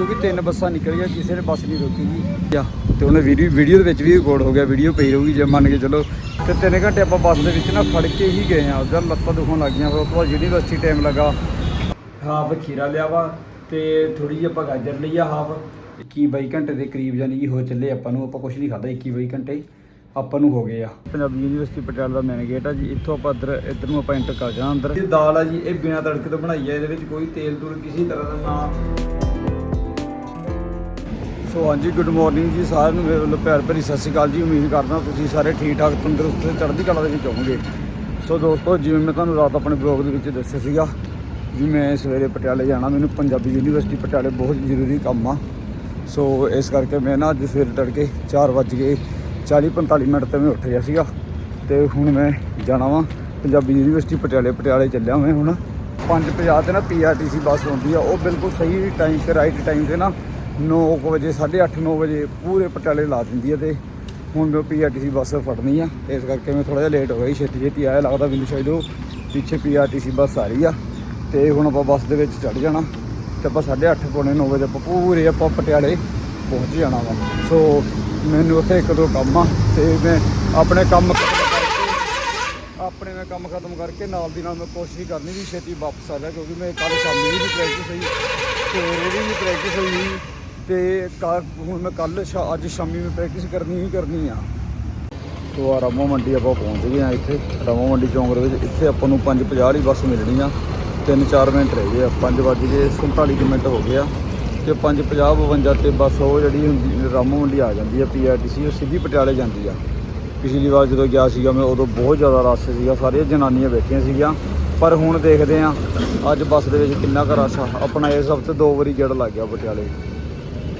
ਕਿਉਂਕਿ ਤਿੰਨ ਬੱਸਾਂ ਨਿਕਲੀਆਂ ਕਿਸੇ ਨੇ ਬੱਸ ਨਹੀਂ ਰੋਕੀ ਜੀ। ਆ ਤੇ ਉਹਨੇ ਵੀਡੀਓ ਵੀਡੀਓ ਦੇ ਵਿੱਚ ਵੀ ਰਿਕਾਰਡ ਹੋ ਗਿਆ ਵੀਡੀਓ ਪਈ ਰਹੂਗੀ ਜੇ ਮੰਨ ਕੇ ਚਲੋ। ਤੇ ਤਿੰਨ ਘੰਟੇ ਆਪਾਂ ਬੱਸ ਦੇ ਵਿੱਚ ਨਾ ਖੜ ਕੇ ਹੀ ਗਏ ਆ ਉਧਰ ਲੱਤਾਂ ਦੁਖਣ ਲੱਗ ਗਈਆਂ। ਫਿਰ ਉਸ ਤੋਂ ਬਾਅਦ ਯੂਨੀਵਰਸਿਟੀ ਟਾਈਮ ਲੱਗਾ। ਹਾਫ ਖੀਰਾ ਲਿਆ ਵਾ ਤੇ ਥੋੜੀ ਜਿਹੀ ਆਪਾਂ ਗਾਜਰ ਲਈ ਆ ਹਾਫ 21 22 ਘੰਟੇ ਦੇ ਕਰੀਬ ਜਾਨੀ ਕਿ ਹੋ ਚੱਲੇ ਆਪਾਂ ਨੂੰ। ਆਪਾਂ ਕੁਝ ਨਹੀਂ ਖਾਦਾ 21 22 ਘੰਟੇ ਆਪਾਂ ਨੂੰ ਹੋ ਗਏ ਆ। ਪੰਜਾਬੀ ਯੂਨੀਵਰਸਿਟੀ ਪਟਿਆਲਾ ਦਾ ਮੇਨ ਗੇਟ ਆ ਜੀ। ਇੱਥੋਂ ਆਪਾਂ ਇੱਧਰ ਇੱਧਰ ਨੂੰ ਆਪਾਂ ਐਂਟਰ ਕਰ ਜਾਣਾ ਅੰਦਰ। ਇਹ ਦਾਲ ਆ ਜੀ ਇਹ ਬਿਨਾਂ ਤੜਕੇ ਤੋਂ ਬਣਾਈ ਆ। ਇਹਦੇ ਵਿੱਚ ਕੋਈ ਤੇਲ ਤੂਲ ਕਿਸੇ ਤਰ੍ਹਾਂ ਦਾ ਨਾ। ਸੋ ਹਾਂਜੀ ਗੁੱਡ ਮਾਰਨਿੰਗ ਜੀ ਸਾਰਿਆਂ ਨੂੰ। ਮੇਰੇ ਵੱਲੋਂ ਪਿਆਰ ਭਰੀ ਸਤਿ ਸ਼੍ਰੀ ਅਕਾਲ ਜੀ। ਉਮੀਦ ਕਰਦਾ ਤੁਸੀਂ ਸਾਰੇ ਠੀਕ ਠਾਕ, ਤੰਦਰੁਸਤ ਤੇ ਚੜ੍ਹਦੀ ਕਲਾ ਦੇ ਵਿੱਚ ਹੋਵੋਗੇ। ਸੋ ਦੋਸਤੋ, ਜਿਵੇਂ ਮੈਂ ਤੁਹਾਨੂੰ ਰਾਤ ਆਪਣੇ ਬਲੌਗ ਦੇ ਵਿੱਚ ਦੱਸਿਆ ਸੀਗਾ ਵੀ ਮੈਂ ਸਵੇਰੇ ਪਟਿਆਲੇ ਜਾਣਾ। ਮੈਨੂੰ ਪੰਜਾਬੀ ਯੂਨੀਵਰਸਿਟੀ ਪਟਿਆਲੇ ਬਹੁਤ ਜ਼ਰੂਰੀ ਕੰਮ ਆ। ਸੋ ਇਸ ਕਰਕੇ ਮੈਂ ਨਾ ਅੱਜ ਸਵੇਰੇ ਤੜਕੇ 4 ਵਜੇ ਕੇ 40 45 ਮਿੰਟ ਤੇ ਮੈਂ ਉੱਠ ਗਿਆ ਸੀਗਾ। ਤੇ ਹੁਣ ਮੈਂ ਜਾਣਾ ਵਾਂ। ਪੰਜਾਬੀ ਯੂਨੀਵਰਸਿਟੀ ਪਟਿਆਲੇ ਪਟਿਆਲੇ ਚੱਲਿਆ ਮੈਂ ਹੁਣ। 5:50 ਤੇ ਨਾ ਪੀਆਰਟੀਸੀ ਬੱਸ ਹੁੰਦੀ ਆ। ਉਹ ਬਿਲਕੁਲ ਸਹੀ ਟਾਈਮ ਤੇ ਰਾਈਟ ਟਾਈਮ ਤੇ ਨਾ 9 ਵਜੇ 8:30 9 ਵਜੇ ਪੂਰੇ ਪਟਿਆਲੇ ਲਾ ਦਿੰਦੀ ਹੈ ਤੇ ਹੁਣ ਮੈਂ ਪੀਆਰਟੀਸੀ ਬੱਸ ਫੜਨੀ ਆ। ਇਸ ਕਰਕੇ ਮੈਂ ਥੋੜਾ ਜਿਹਾ ਲੇਟ ਹੋ ਗਿਆ ਛੇਤੀ ਛੇਤੀ ਆਇਆ। ਲੱਗਦਾ ਮੈਨੂੰ ਸ਼ਾਇਦ ਉਹ ਪਿੱਛੇ ਪੀਆਰਟੀਸੀ ਬੱਸ ਆ ਰਹੀ ਆ। ਤੇ ਹੁਣ ਆਪਾਂ ਬੱਸ ਦੇ ਵਿੱਚ ਚੜ ਜਾਣਾ ਤੇ ਆਪਾਂ 8:30 ਪੌਣੇ 9 ਵਜੇ ਆਪਾਂ ਪੂਰੇ ਆਪਾਂ ਪਟਿਆਲੇ ਪਹੁੰਚ ਜਾਣਾ ਵਾ। ਸੋ ਮੈਨੂੰ ਉੱਥੇ ਇੱਕ ਦੋ ਕੰਮ ਆ ਤੇ ਮੈਂ ਆਪਣੇ ਕੰਮ ਖਤਮ ਕਰਕੇ ਆਪਣੇ ਮੈਂ ਕੰਮ ਖਤਮ ਕਰਕੇ ਨਾਲ ਦੀ ਨਾਲ ਮੈਂ ਕੋਸ਼ਿਸ਼ ਕਰਨੀ ਵੀ ਛੇਤੀ ਵਾਪਸ ਆ ਜਾ, ਕਿਉਂਕਿ ਮੈਂ ਕੱਲ ਸ਼ਾਮੀ ਵੀ ਪ੍ਰੈਕਟਿਸ ਹੋਈ। ਸਵੇਰੇ ਵੀ ਪ੍ਰੈਕਟਿਸ ਹੋਈ। ਤੇ ਕੱਲ੍ਹ ਹੁਣ ਮੈਂ ਕੱਲ ਅੱਜ ਸ਼ਾਮੀ ਮੈਂ ਪ੍ਰੈਕਟਿਸ ਕਰਨੀ ਹੀ ਕਰਨੀ ਆ। ਸੋ ਆ ਰਾਮੋ ਮੰਡੀ ਆਪਾਂ ਪਹੁੰਚ ਗਏ ਆ ਇੱਥੇ। ਰਾਮੋ ਮੰਡੀ ਚੌਂਕ ਦੇ ਵਿੱਚ ਇੱਥੇ ਆਪਾਂ ਨੂੰ 5:50 ਵਾਲੀ ਬੱਸ ਮਿਲਣੀ ਆ। 3-4 ਮਿੰਟ ਰਹਿ ਗਏ ਆ। 5 ਵੱਜ ਗਏ 47 ਕੁ ਮਿੰਟ ਹੋ ਗਏ ਆ। ਤੇ 5:50 52 ਤੇ ਬੱਸ ਉਹ ਜਿਹੜੀ ਹੁੰਦੀ, ਰਾਮੋ ਮੰਡੀ ਆ ਜਾਂਦੀ ਆ ਪੀਆਰਟੀਸੀ ਉਹ ਸਿੱਧੀ ਪਟਿਆਲੇ ਜਾਂਦੀ ਆ। ਪਿਛਲੀ ਵਾਰ ਜਦੋਂ ਗਿਆ ਸੀਗਾ ਮੈਂ, ਉਦੋਂ ਬਹੁਤ ਜ਼ਿਆਦਾ ਰਸ਼ ਸੀਗਾ। ਸਾਰੀਆਂ ਜਨਾਨੀਆਂ ਬੈਠੀਆਂ ਸੀਗੀਆਂ। ਪਰ ਹੁਣ ਦੇਖਦੇ ਆ, ਅੱਜ ਬੱਸ ਦੇ ਵਿੱਚ ਕਿੰਨਾ ਕੁ ਰਸ਼ ਆ। ਆਪਣਾ ਇਸ ਹਫ਼ਤੇ ਦੋ ਵਾਰੀ ਗੇੜ ਲੱਗ ਗਿਆ ਪਟਿਆਲੇ।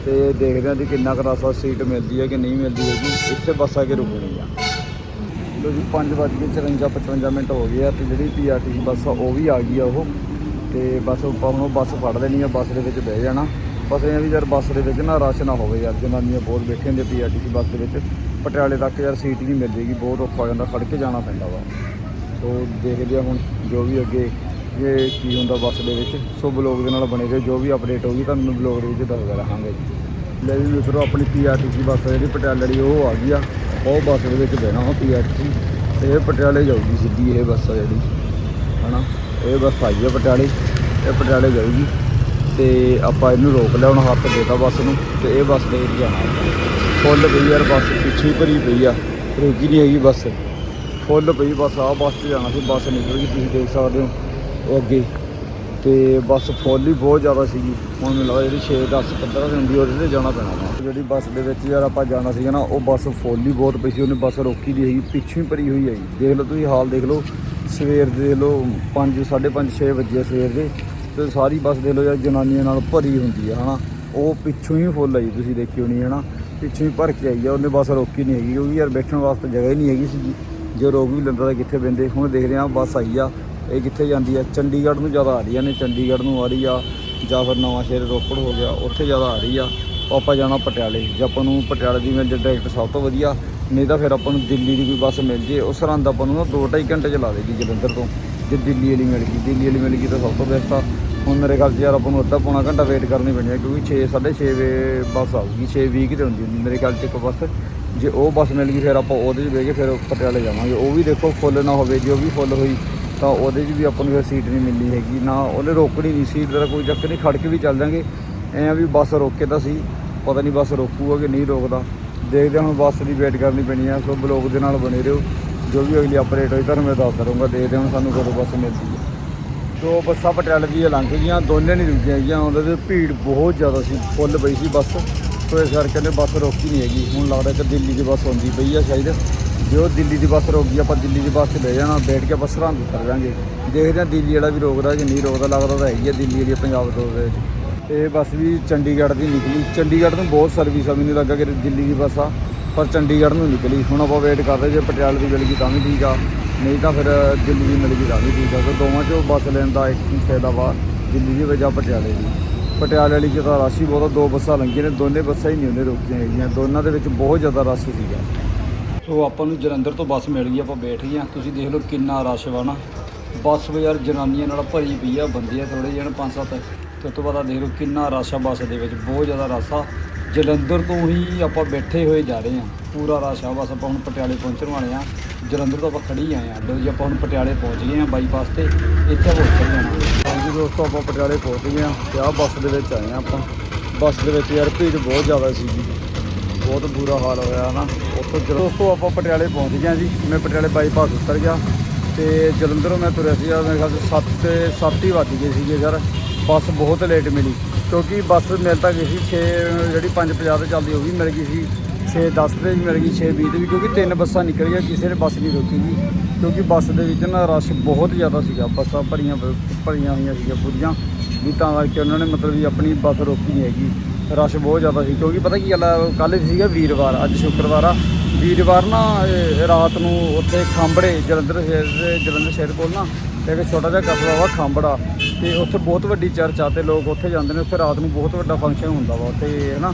ਤੇ ਦੇਖਦੇ ਹਾਂ ਜੀ ਕਿੰਨਾ ਕੁ ਰਸ਼ ਸੀਟ ਮਿਲਦੀ ਹੈ ਕਿ ਨਹੀਂ ਮਿਲਦੀ ਹੈਗੀ। ਇੱਥੇ ਬੱਸ ਆ ਕੇ ਰੁਕਣੀ ਆ। ਲੋ ਜੀ 5 ਵੱਜ ਕੇ 54 55 ਮਿੰਟ ਹੋ ਗਏ ਆ ਤੇ ਜਿਹੜੀ ਪੀਆਰਟੀਸੀ ਬੱਸ ਆ, ਉਹ ਵੀ ਆ ਗਈ ਆ ਉਹ। ਤੇ ਬਸ ਆਪਾਂ ਹੁਣ ਉਹ ਬੱਸ ਫੜ ਲੈਣੀ ਆ, ਬੱਸ ਦੇ ਵਿੱਚ ਬਹਿ ਜਾਣਾ। ਬਸ ਇਹ ਵੀ ਯਾਰ ਬੱਸ ਦੇ ਵਿੱਚ ਨਾ ਰਸ਼ ਨਾ ਹੋਵੇ ਯਾਰ, ਜਨਾਨੀਆਂ ਬਹੁਤ ਬੈਠੇ ਹੁੰਦੇ ਪੀਆਰਟੀਸੀ ਬੱਸ ਦੇ ਵਿੱਚ। ਪਟਿਆਲੇ ਤੱਕ ਯਾਰ ਸੀਟ ਨਹੀਂ ਮਿਲ ਜੇਗੀ, ਬਹੁਤ ਔਖਾ ਹੋ ਜਾਂਦਾ ਖੜ ਕੇ ਜਾਣਾ ਪੈਂਦਾ ਵਾ। ਸੋ ਦੇਖਦੇ ਆ ਹੁਣ ਜੋ ਵੀ ਅੱਗੇ ਇਹ ਕੀ ਹੁੰਦਾ ਬੱਸ ਦੇ ਵਿੱਚ, ਸੋ ਬਲੌਗ ਦੇ ਨਾਲ ਬਣੇ ਰਹੋ, ਜੋ ਵੀ ਅਪਡੇਟ ਹੋਊਗੀ ਤੁਹਾਨੂੰ ਬਲੌਗ ਦੇ ਵਿੱਚ ਦੱਸਦਾ ਰਹਾਂਗੇ ਜੀ। ਲੈ ਜੀ ਮਿੱਤਰੋ, ਆਪਣੀ ਪੀਆਰਟੀਸੀ ਬੱਸ ਜਿਹੜੀ ਪਟਿਆਲੇ ਵਾਲੀ, ਉਹ ਆ ਗਈ ਆ। ਉਹ ਬੱਸ ਦੇ ਵਿੱਚ ਬਹਿਣਾ ਵਾ ਪੀਆਰਟੀਸੀ ਤੇ ਇਹ ਪਟਿਆਲੇ ਜਾਊਗੀ ਸਿੱਧੀ, ਇਹ ਬੱਸ ਆ ਜਿਹੜੀ। ਹਨਾ? ਇਹ ਬੱਸ ਆਈ ਆ ਪਟਿਆਲੇ, ਇਹ ਪਟਿਆਲੇ ਜਾਊਗੀ। ਤੇ ਆਪਾਂ ਇਹਨੂੰ ਰੋਕ ਲਿਆ, ਹੁਣ ਹੱਥ ਦੇਤਾ ਬੱਸ ਨੂੰ, ਤੇ ਇਹ ਬੱਸ ਦੇ ਜਾਣਾ। ਫੁੱਲ ਪਈ ਯਾਰ ਬੱਸ, ਪਿੱਛੇ ਭਰੀ ਪਈ ਆ। ਰੁਕੀ ਨਹੀਂ ਹੈਗੀ ਬੱਸ। ਫੁੱਲ ਪਈ ਬੱਸ ਆ ਬੱਸ 'ਚ ਜਾਣਾ ਸੀ, ਬੱਸ ਨਿਕਲ ਗਈ, ਤੁਸੀਂ ਦੇਖ ਸਕਦੇ ਹੋ। ਉਹ ਅੱਗੇ। ਤੇ ਬੱਸ ਫੁੱਲ ਹੀ ਬਹੁਤ ਜ਼ਿਆਦਾ ਸੀਗੀ। ਹੁਣ ਮੈਨੂੰ ਲੱਗਦਾ ਜਿਹੜੀ 6 10 15 ਦਿਨ ਦੀ ਉਹਦੇ ਤੇ ਜਾਣਾ ਪੈਣਾ ਵਾ। ਜਿਹੜੀ ਬੱਸ ਦੇ ਵਿੱਚ ਯਾਰ ਆਪਾਂ ਜਾਣਾ ਸੀਗਾ ਨਾ, ਉਹ ਬੱਸ ਫੁੱਲ ਹੀ ਬਹੁਤ ਪਈ ਸੀ। ਉਹਨੇ ਬੱਸ ਰੋਕੀ ਦੀ ਹੈਗੀ, ਪਿੱਛੋਂ ਹੀ ਭਰੀ ਹੋਈ ਹੈਗੀ। ਦੇਖ ਲਓ ਤੁਸੀਂ ਹਾਲ ਦੇਖ ਲਓ। ਸਵੇਰ ਦੇ ਦੇਖ ਲਓ 5 5:30 6 ਵਜੇ ਸਵੇਰ ਦੇ। ਤੇ ਸਾਰੀ ਬੱਸ ਦੇ ਲਓ ਯਾਰ, ਜਨਾਨੀਆਂ ਨਾਲ ਭਰੀ ਹੁੰਦੀ ਆ, ਹਨਾ। ਉਹ ਪਿੱਛੋਂ ਹੀ ਫੁੱਲ ਆਈ ਤੁਸੀਂ ਦੇਖੀ ਹੋਣੀ ਨਾ ਪਿੱਛੋਂ ਹੀ ਭਰ ਕੇ ਆਈ ਆ, ਉਹਨੇ ਬੱਸ ਰੋਕੀ ਨਹੀਂ ਹੈਗੀ, ਕਿਉਂਕਿ ਯਾਰ ਬੈਠਣ ਵਾਸਤੇ ਜਗ੍ਹਾ ਹੀ ਨਹੀਂ ਹੈਗੀ ਸੀਗੀ। ਜੇ ਰੋਕ ਵੀ ਲੈਂਦਾ ਤਾਂ ਕਿੱਥੇ ਬੰਦੇ ਹੁਣ ਦੇਖਦੇ ਆ ਬੱਸ ਆਈ ਆ। ਇਹ ਕਿੱਥੇ ਜਾਂਦੀ ਆ? ਚੰਡੀਗੜ੍ਹ ਨੂੰ ਜ਼ਿਆਦਾ ਆ ਰਹੀਆਂ ਨੇ, ਚੰਡੀਗੜ੍ਹ ਨੂੰ ਆ ਰਹੀ ਆ। ਜਾਂ ਫਿਰ ਨਵਾਂ ਸ਼ਹਿਰ ਰੋਪੜ ਹੋ ਗਿਆ, ਉੱਥੇ ਜ਼ਿਆਦਾ ਆ ਰਹੀ ਆ। ਉਹ ਆਪਾਂ ਜਾਣਾ ਪਟਿਆਲੇ। ਜੇ ਆਪਾਂ ਨੂੰ ਪਟਿਆਲੇ ਦੀ ਮਿਲ ਜੇ ਡਾਇਰੈਕਟ ਸਭ ਤੋਂ ਵਧੀਆ, ਨਹੀਂ ਤਾਂ ਫਿਰ ਆਪਾਂ ਨੂੰ ਦਿੱਲੀ ਦੀ ਕੋਈ ਬੱਸ ਮਿਲ ਜੇ। ਉਸ ਸਰਹੰਦ ਆਪਾਂ ਨੂੰ ਨਾ 2.5 ਘੰਟੇ ਚਲਾ ਲਾ ਦੇਗੀ ਜਲੰਧਰ ਤੋਂ, ਜੇ ਦਿੱਲੀ ਵਾਲੀ ਮਿਲ ਗਈ। ਦਿੱਲੀ ਵਾਲੀ ਮਿਲ ਗਈ ਤਾਂ ਸਭ ਤੋਂ ਬੈਸਟ ਆ। ਹੁਣ ਮੇਰੇ ਖਿਆਲ 'ਚ ਯਾਰ ਆਪਾਂ ਨੂੰ ਅੱਧਾ ਪੌਣਾ ਘੰਟਾ ਵੇਟ ਕਰਨੀ ਪੈਣੀ ਹੈ ਕਿਉਂਕਿ 6 6:30 ਵਜੇ ਬੱਸ ਆਊਗੀ 6:20 ਤੇ ਹੁੰਦੀ ਹੁੰਦੀ, ਮੇਰੇ ਖਿਆਲ 'ਚ ਇੱਕ ਬੱਸ। ਜੇ ਉਹ ਬੱਸ ਮਿਲ ਗਈ, ਫਿਰ ਆਪਾਂ ਉਹਦੇ 'ਚ ਬਹਿ ਕੇ ਫਿਰ ਪਟਿਆਲੇ ਜਾਵਾਂਗੇ। ਉਹ ਵੀ ਦੇਖੋ ਫੁੱਲ ਨਾ ਹੋਵੇ, ਜੇ ਉਹ ਵੀ ਫੁੱਲ ਹੋਈ ਤਾਂ ਉਹਦੇ 'ਚ ਵੀ ਆਪਾਂ ਨੂੰ ਫਿਰ ਸੀਟ ਨਹੀਂ ਮਿਲਣੀ ਹੈਗੀ, ਨਾ ਉਹਨੇ ਰੋਕਣੀ ਨਹੀਂ, ਸੀਟ ਦਾ ਕੋਈ ਚੱਕਰ ਨਹੀਂ ਖੜ ਕੇ ਵੀ ਚੱਲ ਜਾਾਂਗੇ। ਐਂ ਆ ਵੀ ਬੱਸ ਰੋਕੇ ਤਾਂ ਸੀ, ਪਤਾ ਨਹੀਂ ਬੱਸ ਰੋਕੂਗਾ ਕਿ ਨਹੀਂ ਰੋਕਦਾ। ਦੇਖਦੇ ਹੁਣ ਬੱਸ ਦੀ ਵੇਟ ਕਰਨੀ ਪੈਣੀ ਆ, ਸੋ ਬਲੌਗ ਦੇ ਨਾਲ ਬਣੇ ਰਹੋ। ਜੋ ਵੀ ਅਗਲੀ ਅਪਡੇਟ ਹੋਈ ਤੁਹਾਨੂੰ ਮੈਂ ਦੱਸ ਕਰੂੰਗਾ ਦੇਖਦੇ ਹੁਣ ਸਾਨੂੰ ਕਦੋਂ ਬੱਸ ਮਿਲਦੀ ਹੈ ਦੋ ਬੱਸਾਂ ਪਟਿਆਲੇ ਦੀਆਂ ਲੰਘ ਗਈਆਂ, ਦੋਨੇ ਨਹੀਂ ਰੁਕੀਆਂ ਹੈਗੀਆਂ, ਉਹਦੇ ਤੇ ਭੀੜ ਬਹੁਤ ਜ਼ਿਆਦਾ ਸੀ, ਫੁੱਲ ਪਈ ਸੀ ਬੱਸ। ਸੋ ਇਸ ਕਰਕੇ ਨੇ ਬੱਸ ਰੋਕੀ ਨਹੀਂ ਹੈਗੀ। ਹੁਣ ਲੱਗਦਾ ਕਿ ਦਿੱਲੀ ਦੀ ਬੱਸ ਆਉਂਦੀ ਪਈ ਆ ਸ਼ਾਇਦ। ਜੇ ਉਹ ਦਿੱਲੀ ਦੀ ਬੱਸ ਰੁਕ ਗਈ ਆਪਾਂ ਦਿੱਲੀ ਦੀ ਬੱਸ 'ਚ ਬਹਿ ਜਾਣਾ, ਬੈਠ ਕੇ ਆਪਾਂ ਸਰਹੰਦ ਉਤਰ ਜਾਾਂਗੇ। ਦੇਖਦੇ ਹਾਂ ਦਿੱਲੀ ਵਾਲਾ ਵੀ ਰੋਕਦਾ ਕਿ ਨਹੀਂ ਰੋਕਦਾ, ਲੱਗਦਾ ਤਾਂ ਹੈਗੀ ਆ ਦਿੱਲੀ ਵਾਲੀ ਪੰਜਾਬ ਤੋਂ ਦੇ ਇਹ ਬੱਸ ਵੀ ਚੰਡੀਗੜ੍ਹ ਦੀ ਨਿਕਲੀ। ਚੰਡੀਗੜ੍ਹ ਤੋਂ ਬਹੁਤ ਸਰਵਿਸ ਆ, ਮੈਨੂੰ ਲੱਗਾ ਕਿ ਦਿੱਲੀ ਦੀ ਬੱਸ ਆ, ਪਰ ਚੰਡੀਗੜ੍ਹ ਨੂੰ ਨਿਕਲੀ। ਹੁਣ ਆਪਾਂ ਵੇਟ ਕਰਦੇ ਜੇ ਪਟਿਆਲੇ ਦੀ ਮਿਲ ਗਈ ਤਾਂ ਵੀ ਠੀਕ ਆ, ਨਹੀਂ ਤਾਂ ਫਿਰ ਦਿੱਲੀ ਦੀ ਮਿਲ ਗਈ ਤਾਂ ਵੀ ਠੀਕ ਆ। ਤੇ ਦੋਵਾਂ ਚੋਂ ਬੱਸ ਲੈਣ ਦਾ ਇੱਕ ਫਾਇਦਾ ਵਾ ਦਿੱਲੀ ਦੀ ਵਜ੍ਹਾ ਪਟਿਆਲੇ ਦੀ। ਪਟਿਆਲੇ ਵਾਲੀ 'ਚ ਤਾਂ ਰਸ਼ ਹੀ ਬਹੁਤ ਦੋ ਬੱਸਾਂ ਲੰਘੀਆਂ ਨੇ, ਦੋਨੇ ਬੱਸਾਂ ਹੀ ਨਹੀਂ ਉਹਨੇ ਰੋਕੀਆਂ ਹੈਗੀਆਂ। ਦੋਨਾਂ ਦੇ ਵਿੱਚ ਬਹੁਤ ਜ਼ਿਆਦਾ ਰਸ਼ ਸੀਗਾ। ਸੋ ਆਪਾਂ ਨੂੰ ਜਲੰਧਰ ਤੋਂ ਬੱਸ ਮਿਲ ਗਈ, ਆਪਾਂ ਬੈਠ ਗਏ ਆ ਤੁਸੀਂ ਦੇਖ ਲਓ ਕਿੰਨਾ ਰਸ਼ ਵਾ ਨਾ। ਬੱਸ ਵੀ ਯਾਰ ਜਨਾਨੀਆਂ ਨਾਲ ਭਰੀ ਪਈ ਆ, ਬੰਦੇ ਆ ਥੋੜੇ ਜਿਹੇ ਪੰਜ ਸੱਤ। ਤੇ ਉਸ ਤੋਂ ਬਾਅਦ ਦੇਖ ਲਓ ਕਿੰਨਾ ਰਸ਼ ਆ ਬੱਸ ਦੇ ਵਿੱਚ, ਬਹੁਤ ਜ਼ਿਆਦਾ ਰਸ਼ ਆ। ਜਲੰਧਰ ਤੋਂ ਹੀ ਆਪਾਂ ਬੈਠੇ ਹੋਏ ਜਾ ਰਹੇ ਹਾਂ। ਪੂਰਾ ਰਸ਼ ਆ ਬਸ, ਆਪਾਂ ਹੁਣ ਪਟਿਆਲੇ ਪਹੁੰਚਣ ਵਾਲੇ ਆ ਜਲੰਧਰ ਤੋਂ ਆਪਾਂ ਖੜੀ ਆਏ ਆ ਲੋ ਜੀ, ਆਪਾਂ ਹੁਣ ਪਟਿਆਲੇ ਪਹੁੰਚ ਗਏ ਆ ਬਾਈਪਾਸ ਤੇ। ਇੱਥੇ ਆਪਾਂ ਉੱਤਰ ਜਾਣਾ। ਹਾਂਜੀ ਦੋਸਤੋ, ਆਪਾਂ ਪਟਿਆਲੇ ਪਹੁੰਚ ਗਏ ਆ ਤੇ ਆਹ ਬੱਸ ਦੇ ਵਿੱਚ ਆਏ ਆ ਆਪਾਂ। ਬੱਸ ਦੇ ਵਿੱਚ ਯਾਰ ਭੀੜ ਬਹੁਤ ਜ਼ਿਆਦਾ ਸੀਗੀ। ਬਹੁਤ ਬੁਰਾ ਹਾਲ ਹੋਇਆ ਨਾ ਉੱਥੋਂ ਜਦੋਂ ਤੋਂ ਆਪਾਂ ਪਟਿਆਲੇ ਪਹੁੰਚ ਗਏ ਜੀ। ਮੈਂ ਪਟਿਆਲੇ ਬਾਈਪਾਸ ਉਤਰ ਗਿਆ ਤੇ ਜਲੰਧਰੋਂ ਮੈਂ ਤੁਰਿਆ ਸੀ ਮੇਰੇ ਖਿਆਲ 'ਚ 7 ਸੱਤ ਹੀ ਵੱਜ ਗਏ ਸੀਗੇ ਸਰ ਬੱਸ ਬਹੁਤ ਲੇਟ ਮਿਲੀ ਕਿਉਂਕਿ ਬੱਸ ਮਿਲ ਤਾਂ ਗਈ ਸੀ 6 ਜਿਹੜੀ 5:50 ਤੇ ਚੱਲਦੀ ਉਹ ਵੀ ਮਿਲ ਗਈ ਸੀ। 6:10 ਤੇ ਵੀ ਮਿਲ ਗਈ 6:20 ਤੇ ਵੀ, ਕਿਉਂਕਿ ਤਿੰਨ ਬੱਸਾਂ ਨਿਕਲ ਗਈਆਂ, ਕਿਸੇ ਨੇ ਬੱਸ ਨਹੀਂ ਰੋਕੀ ਜੀ। ਕਿਉਂਕਿ ਬੱਸ ਦੇ ਵਿੱਚ ਨਾ ਰਸ਼ ਬਹੁਤ ਜ਼ਿਆਦਾ ਸੀਗਾ। ਬੱਸਾਂ ਭਰੀਆਂ ਭਰੀਆਂ ਹੋਈਆਂ ਸੀਗੀਆਂ ਪੂਰੀਆਂ। ਵੀ ਤਾਂ ਕਰਕੇ ਉਹਨਾਂ ਨੇ ਮਤਲਬ ਵੀ ਆਪਣੀ ਬੱਸ ਰੋਕੀ ਨਹੀਂ ਹੈਗੀ। ਰਸ਼ ਬਹੁਤ ਜ਼ਿਆਦਾ ਸੀ, ਕਿਉਂਕਿ ਪਤਾ ਕੀ ਗੱਲ ਆ, ਕੱਲ੍ਹ ਸੀਗਾ ਵੀਰਵਾਰ, ਅੱਜ ਸ਼ੁੱਕਰਵਾਰ ਆ। ਵੀਰਵਾਰ ਨਾ ਰਾਤ ਨੂੰ ਉੱਥੇ ਖਾਂਬੜੇ, ਜਲੰਧਰ ਸ਼ਹਿਰ ਦੇ, ਜਲੰਧਰ ਸ਼ਹਿਰ ਕੋਲ ਨਾ, ਇੱਕ ਛੋਟਾ ਜਿਹਾ ਕਸਬਾ ਵਾ, ਖਾਂਬੜਾ। ਤੇ ਉੱਥੇ ਬਹੁਤ ਵੱਡੀ ਚਰਚ ਆ ਤੇ ਲੋਕ ਉੱਥੇ ਜਾਂਦੇ ਨੇ, ਉੱਥੇ ਰਾਤ ਨੂੰ ਬਹੁਤ ਵੱਡਾ ਫੰਕਸ਼ਨ ਹੁੰਦਾ ਵਾ ਉੱਥੇ ਹੈ ਨਾ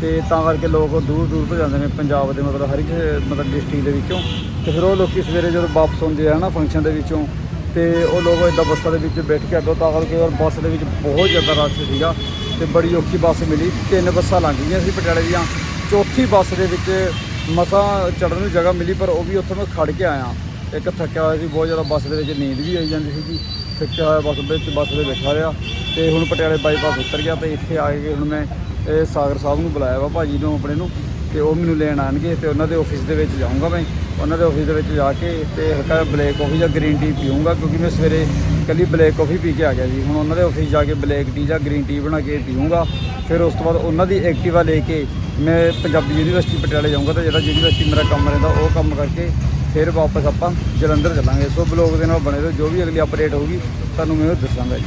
ਤੇ ਤਾਂ ਕਰਕੇ ਲੋਕ ਦੂਰ ਦੂਰ ਤੋਂ ਜਾਂਦੇ ਨੇ, ਪੰਜਾਬ ਦੇ ਮਤਲਬ ਹਰ ਇੱਕ, ਮਤਲਬ ਡਿਸਟ੍ਰਿਕਟ ਦੇ ਵਿੱਚੋਂ। ਤੇ ਫਿਰ ਉਹ ਲੋਕੀ ਸਵੇਰੇ ਜਦੋਂ ਵਾਪਸ ਆਉਂਦੇ ਆ ਨਾ ਫੰਕਸ਼ਨ ਦੇ ਵਿੱਚੋਂ, ਤੇ ਉਹ ਲੋਕ ਇਦਾਂ ਬੱਸਾਂ ਦੇ ਵਿੱਚ ਬੈਠ ਕੇ ਅੱਗੋਂ ਤਾਂ ਕਰਕੇ ਔਰ ਬੱਸ ਦੇ ਵਿੱਚ ਬਹੁਤ ਜ਼ਿਆਦਾ ਰਸ਼ ਸੀਗਾ। ਤੇ ਬੜੀ ਔਖੀ ਬੱਸ ਮਿਲੀ। ਤਿੰਨ ਬੱਸਾਂ ਲੰਘ ਗਈਆਂ ਸੀ ਪਟਿਆਲੇ ਦੀਆਂ। ਚੌਥੀ ਬੱਸ ਦੇ ਵਿੱਚ ਮਸਾਂ ਚੜਨ ਨੂੰ ਜਗ੍ਹਾ ਮਿਲੀ, ਪਰ ਉਹ ਵੀ ਉੱਥੋਂ ਮੈਂ ਖੜ ਕੇ ਆਇਆ। ਇੱਕ ਥੱਕਿਆ ਹੋਇਆ ਸੀ, ਬਹੁਤ ਜ਼ਿਆਦਾ ਬੱਸ ਦੇ ਵਿੱਚ ਨੀਂਦ ਵੀ ਆਈ ਜਾਂਦੀ ਸੀਗੀ। ਥੱਕਿਆ ਹੋਇਆ ਬੱਸ ਵਿੱਚ, ਬੱਸ ਦੇ ਬੈਠਾ ਰਿਹਾ ਤੇ ਹੁਣ ਪਟਿਆਲੇ ਬਾਈਪਾਸ ਉਤਰ ਗਿਆ ਤੇ ਇੱਥੇ ਆ ਕੇ ਹੁਣ ਮੈਂ, ਇਹ ਸਾਗਰ ਸਾਹਿਬ ਨੂੰ ਬੁਲਾਇਆ ਵਾ, ਭਾਜੀ ਨੂੰ, ਆਪਣੇ ਨੂੰ। ਤੇ ਉਹ ਮੈਨੂੰ ਲੈਣ ਆਣਗੇ ਤੇ ਉਹਨਾਂ ਦੇ ਆਫਿਸ ਦੇ ਵਿੱਚ ਜਾਊਂਗਾ ਮੈਂ। ਉਹਨਾਂ ਦੇ ਆਫਿਸ ਦੇ ਵਿੱਚ ਜਾ ਕੇ ਤੇ ਹਲਕਾ ਬਲੈਕ ਕਾਫੀ ਜਾਂ ਗ੍ਰੀਨ ਟੀ ਪੀਊਂਗਾ ਕਿਉਂਕਿ ਮੈਂ ਸਵੇਰੇ ਇਕੱਲੀ ਬਲੈਕ ਕਾਫੀ ਪੀ ਕੇ ਆ ਗਿਆ ਜੀ। ਹੁਣ ਉਹਨਾਂ ਦੇ ਆਫਿਸ ਜਾ ਕੇ ਬਲੈਕ ਟੀ ਜਾਂ ਗ੍ਰੀਨ ਟੀ ਬਣਾ ਕੇ ਪੀਊਂਗਾ। ਫਿਰ ਉਸ ਤੋਂ ਬਾਅਦ ਉਹਨਾਂ ਦੀ ਐਕਟਿਵਾ ਲੈ ਕੇ ਮੈਂ ਪੰਜਾਬੀ ਯੂਨੀਵਰਸਿਟੀ ਪਟਿਆਲੇ ਜਾਊਂਗਾ ਤੇ ਜਿਹੜਾ ਯੂਨੀਵਰਸਿਟੀ ਮੇਰਾ ਕੰਮ ਰਹਿੰਦਾ ਉਹ ਕੰਮ ਕਰਕੇ ਫਿਰ ਵਾਪਸ ਆਪਾਂ ਜਲੰਧਰ ਚੱਲਾਂਗੇ। ਸੋ ਬਲੌਗ ਦੇ ਨਾਲ ਬਣੇ ਰਹੋ। ਜੋ ਵੀ ਅਗਲੀ ਅਪਡੇਟ ਹੋਊਗੀ, ਤੁਹਾਨੂੰ ਮੈਂ ਉਹ ਦੱਸਾਂਗਾ ਜੀ।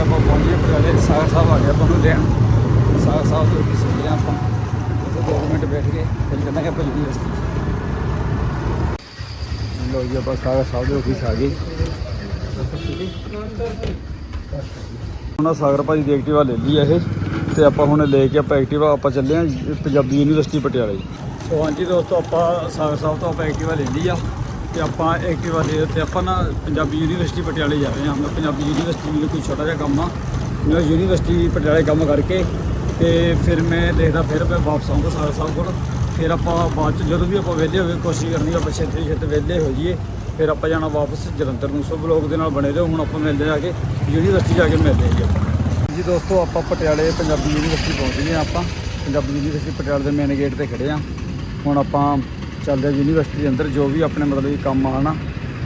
ਆਪਾਂ ਪਹੁੰਚੇ ਪਟਿਆਲੇ। ਸਾਗਰ ਸਾਹਿਬ ਆ ਗਿਆ ਆਪਾਂ ਨੂੰ ਦੇਣ ਲੈਣ ਸਾਗਰ ਸਾਹਿਬ ਦੇ ਆਫਿਸ ਗਏ ਆਪਾਂ। ਉੱਥੇ ਦੋ ਮਿੰਟ ਬੈਠ ਕੇ ਫਿਰ ਚੱਲਾਂਗੇ ਆਪਾਂ ਯੂਨੀਵਰਸਿਟੀ ਲੋ ਜੀ, ਆਪਾਂ ਸਾਗਰ ਸਾਹਿਬ ਦੇ ਆਫਿਸ ਆ ਗਏ। ਹੁਣ ਆਹ ਸਾਗਰ ਭਾਜੀ ਦੀ ਐਕਟਿਵਾ ਲੈ ਲਈ ਇਹ, ਤੇ ਆਪਾਂ ਹੁਣ ਲੈ ਕੇ ਆਪਾਂ ਐਕਟਿਵਾ ਆਪਾਂ ਚੱਲੇ ਆ ਪੰਜਾਬੀ ਯੂਨੀਵਰਸਿਟੀ ਪਟਿਆਲੇ। ਸੋ ਹਾਂਜੀ ਦੋਸਤੋ, ਆਪਾਂ ਸਾਗਰ ਸਾਹਿਬ ਤੋਂ ਆਪਾਂ ਐਕਟਿਵਾ ਲੈ ਲਈ ਆ, ਤੇ ਆਪਾਂ ਐਕਟਿਵਾ ਦੇ ਉੱਤੇ ਆਪਾਂ ਨਾ ਪੰਜਾਬੀ ਯੂਨੀਵਰਸਿਟੀ ਪਟਿਆਲੇ ਜਾ ਰਹੇ ਹਾਂ ਮੈਂ ਪੰਜਾਬੀ ਯੂਨੀਵਰਸਿਟੀ ਵਿੱਚ ਕੋਈ ਛੋਟਾ ਜਿਹਾ ਕੰਮ ਆ, ਮੈਂ ਯੂਨੀਵਰਸਿਟੀ ਪਟਿਆਲੇ ਕੰਮ ਕਰਕੇ ਤੇ ਫਿਰ ਮੈਂ ਦੇਖਦਾ ਫਿਰ ਮੈਂ ਵਾਪਸ ਆਉਂਗਾ ਸਾਰਾ ਸਾਹਿਬ ਕੋਲ ਫਿਰ ਆਪਾਂ ਬਾਅਦ ਚ ਜਦੋਂ ਵੀ ਆਪਾਂ ਵਿਹਲੇ ਹੋਏ ਕੋਸ਼ਿਸ਼ ਕਰਨੀ ਆਪਾਂ ਛੇਤੀ ਛੇਤੀ ਵਿਹਲੇ ਹੋ ਜਾਈਏ ਫਿਰ ਆਪਾਂ ਜਾਣਾ ਵਾਪਸ ਜਲੰਧਰ ਨੂੰ। ਸੋ ਬਲੌਗ ਦੇ ਨਾਲ ਬਣੇ ਰਹੋ, ਹੁਣ ਆਪਾਂ ਮਿਲਦੇ ਜਾ ਕੇ ਯੂਨੀਵਰਸਿਟੀ ਜਾ ਕੇ ਮਿਲਦੇ ਹਾਂ ਜੀ। ਆਪਾਂ ਜੀ ਦੋਸਤੋ, ਆਪਾਂ ਪਟਿਆਲੇ ਪੰਜਾਬੀ ਯੂਨੀਵਰਸਿਟੀ ਪਹੁੰਚ ਗਏ ਹਾਂ ਆਪਾਂ। ਪੰਜਾਬੀ ਯੂਨੀਵਰਸਿਟੀ ਪਟਿਆਲੇ ਦੇ ਮੇਨ ਗੇਟ ਤੇ ਖੜੇ ਆ। ਹੁਣ ਆਪਾਂ ਚੱਲਦੇ ਹਾਂ ਯੂਨੀਵਰਸਿਟੀ ਦੇ ਅੰਦਰ, ਜੋ ਵੀ ਆਪਣੇ ਮਤਲਬ ਕਿ ਕੰਮ ਆ ਹਨਾ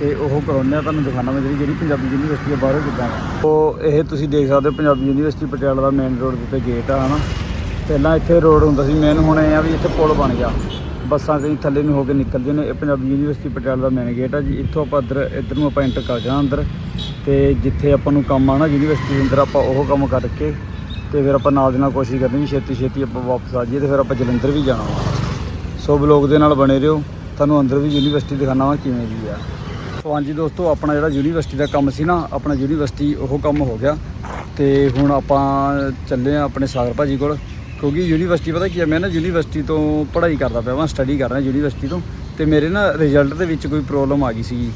ਤੇ ਉਹ ਕਰਾਉਂਦੇ ਆ, ਤੁਹਾਨੂੰ ਦਿਖਾਣਾ ਮੈਂ ਜਿਹੜੀ ਜਿਹੜੀ ਪੰਜਾਬੀ ਯੂਨੀਵਰਸਿਟੀ ਆ, ਬਾਹਰੋਂ ਕਿੱਦਾਂ ਉਹ ਇਹ ਤੁਸੀਂ ਦੇਖ ਸਕਦੇ ਹੋ, ਪੰਜਾਬੀ ਯੂਨੀਵਰਸਿਟੀ ਪਟਿਆਲਾ ਦਾ ਮੇਨ ਰੋਡ ਦੇ ਉੱਤੇ ਗੇਟ ਆ, ਹਨਾ। ਪਹਿਲਾਂ ਇੱਥੇ ਰੋਡ ਹੁੰਦਾ ਸੀ ਮੇਨ ਹੁਣ ਇਹ ਆ ਵੀ ਇੱਥੇ ਪੁਲ ਬਣ ਗਿਆ। ਬੱਸਾਂ ਕਈ ਥੱਲੇ ਨੂੰ ਹੋ ਕੇ ਨਿਕਲਦੀਆਂ ਨੇ, ਇਹ ਪੰਜਾਬੀ ਯੂਨੀਵਰਸਿਟੀ ਪਟਿਆਲਾ ਦਾ ਮੇਨ ਗੇਟ ਆ ਜੀ। ਇੱਥੋਂ ਆਪਾਂ ਇੱਧਰ ਇੱਧਰ ਨੂੰ ਆਪਾਂ ਐਂਟਰ ਕਰ ਜਾਣਾ ਅੰਦਰ। ਤੇ ਜਿੱਥੇ ਆਪਾਂ ਨੂੰ ਕੰਮ ਆਣਾ ਯੂਨੀਵਰਸਿਟੀ ਦੇ ਅੰਦਰ, ਆਪਾਂ ਉਹ ਕੰਮ ਕਰਕੇ ਤੇ ਫਿਰ ਆਪਾਂ ਨਾਲ ਦੇ ਨਾਲ ਕੋਸ਼ਿਸ਼ ਕਰਨੀ ਵੀ ਛੇਤੀ ਛੇਤੀ ਆਪਾਂ ਵਾਪਸ ਆ ਜਾਈਏ ਤੇ ਫਿਰ ਆਪਾਂ ਜਲੰਧਰ ਵੀ ਜਾਣਾ ਵਾ। ਸੋ ਬਲੌਗ ਦੇ ਨਾਲ ਬਣੇ ਰਹੋ। ਤੁਹਾਨੂੰ ਅੰਦਰ ਵੀ ਯੂਨੀਵਰਸਿਟੀ ਦਿਖਾਣਾ ਵਾ ਕਿਵੇਂ ਦੀ ਆ। ਸੋ ਹਾਂਜੀ ਦੋਸਤੋ, ਆਪਣਾ ਜਿਹੜਾ ਯੂਨੀਵਰਸਿਟੀ ਦਾ ਕੰਮ ਸੀ ਨਾ, ਆਪਣਾ ਯੂਨੀਵਰਸਿਟੀ ਉਹ ਕੰਮ ਹੋ ਗਿਆ। ਤੇ ਹੁਣ ਆਪਾਂ ਚੱਲੇ ਆ ਆਪਣੇ ਸਾਗਰ ਭਾਜੀ ਕੋਲ, ਕਿਉਂਕਿ ਯੂਨੀਵਰਸਿਟੀ ਪਤਾ ਕੀ ਹੈ, ਮੈਂ ਨਾ ਯੂਨੀਵਰਸਿਟੀ ਤੋਂ ਪੜ੍ਹਾਈ ਕਰਦਾ ਪਿਆ ਵਾਂ ਸਟੱਡੀ ਕਰ ਰਿਹਾ ਯੂਨੀਵਰਸਿਟੀ ਤੋਂ। ਤੇ ਮੇਰੇ ਨਾ ਰਿਜ਼ਲਟ ਦੇ ਵਿੱਚ ਕੋਈ ਪ੍ਰੋਬਲਮ ਆ ਗਈ ਸੀ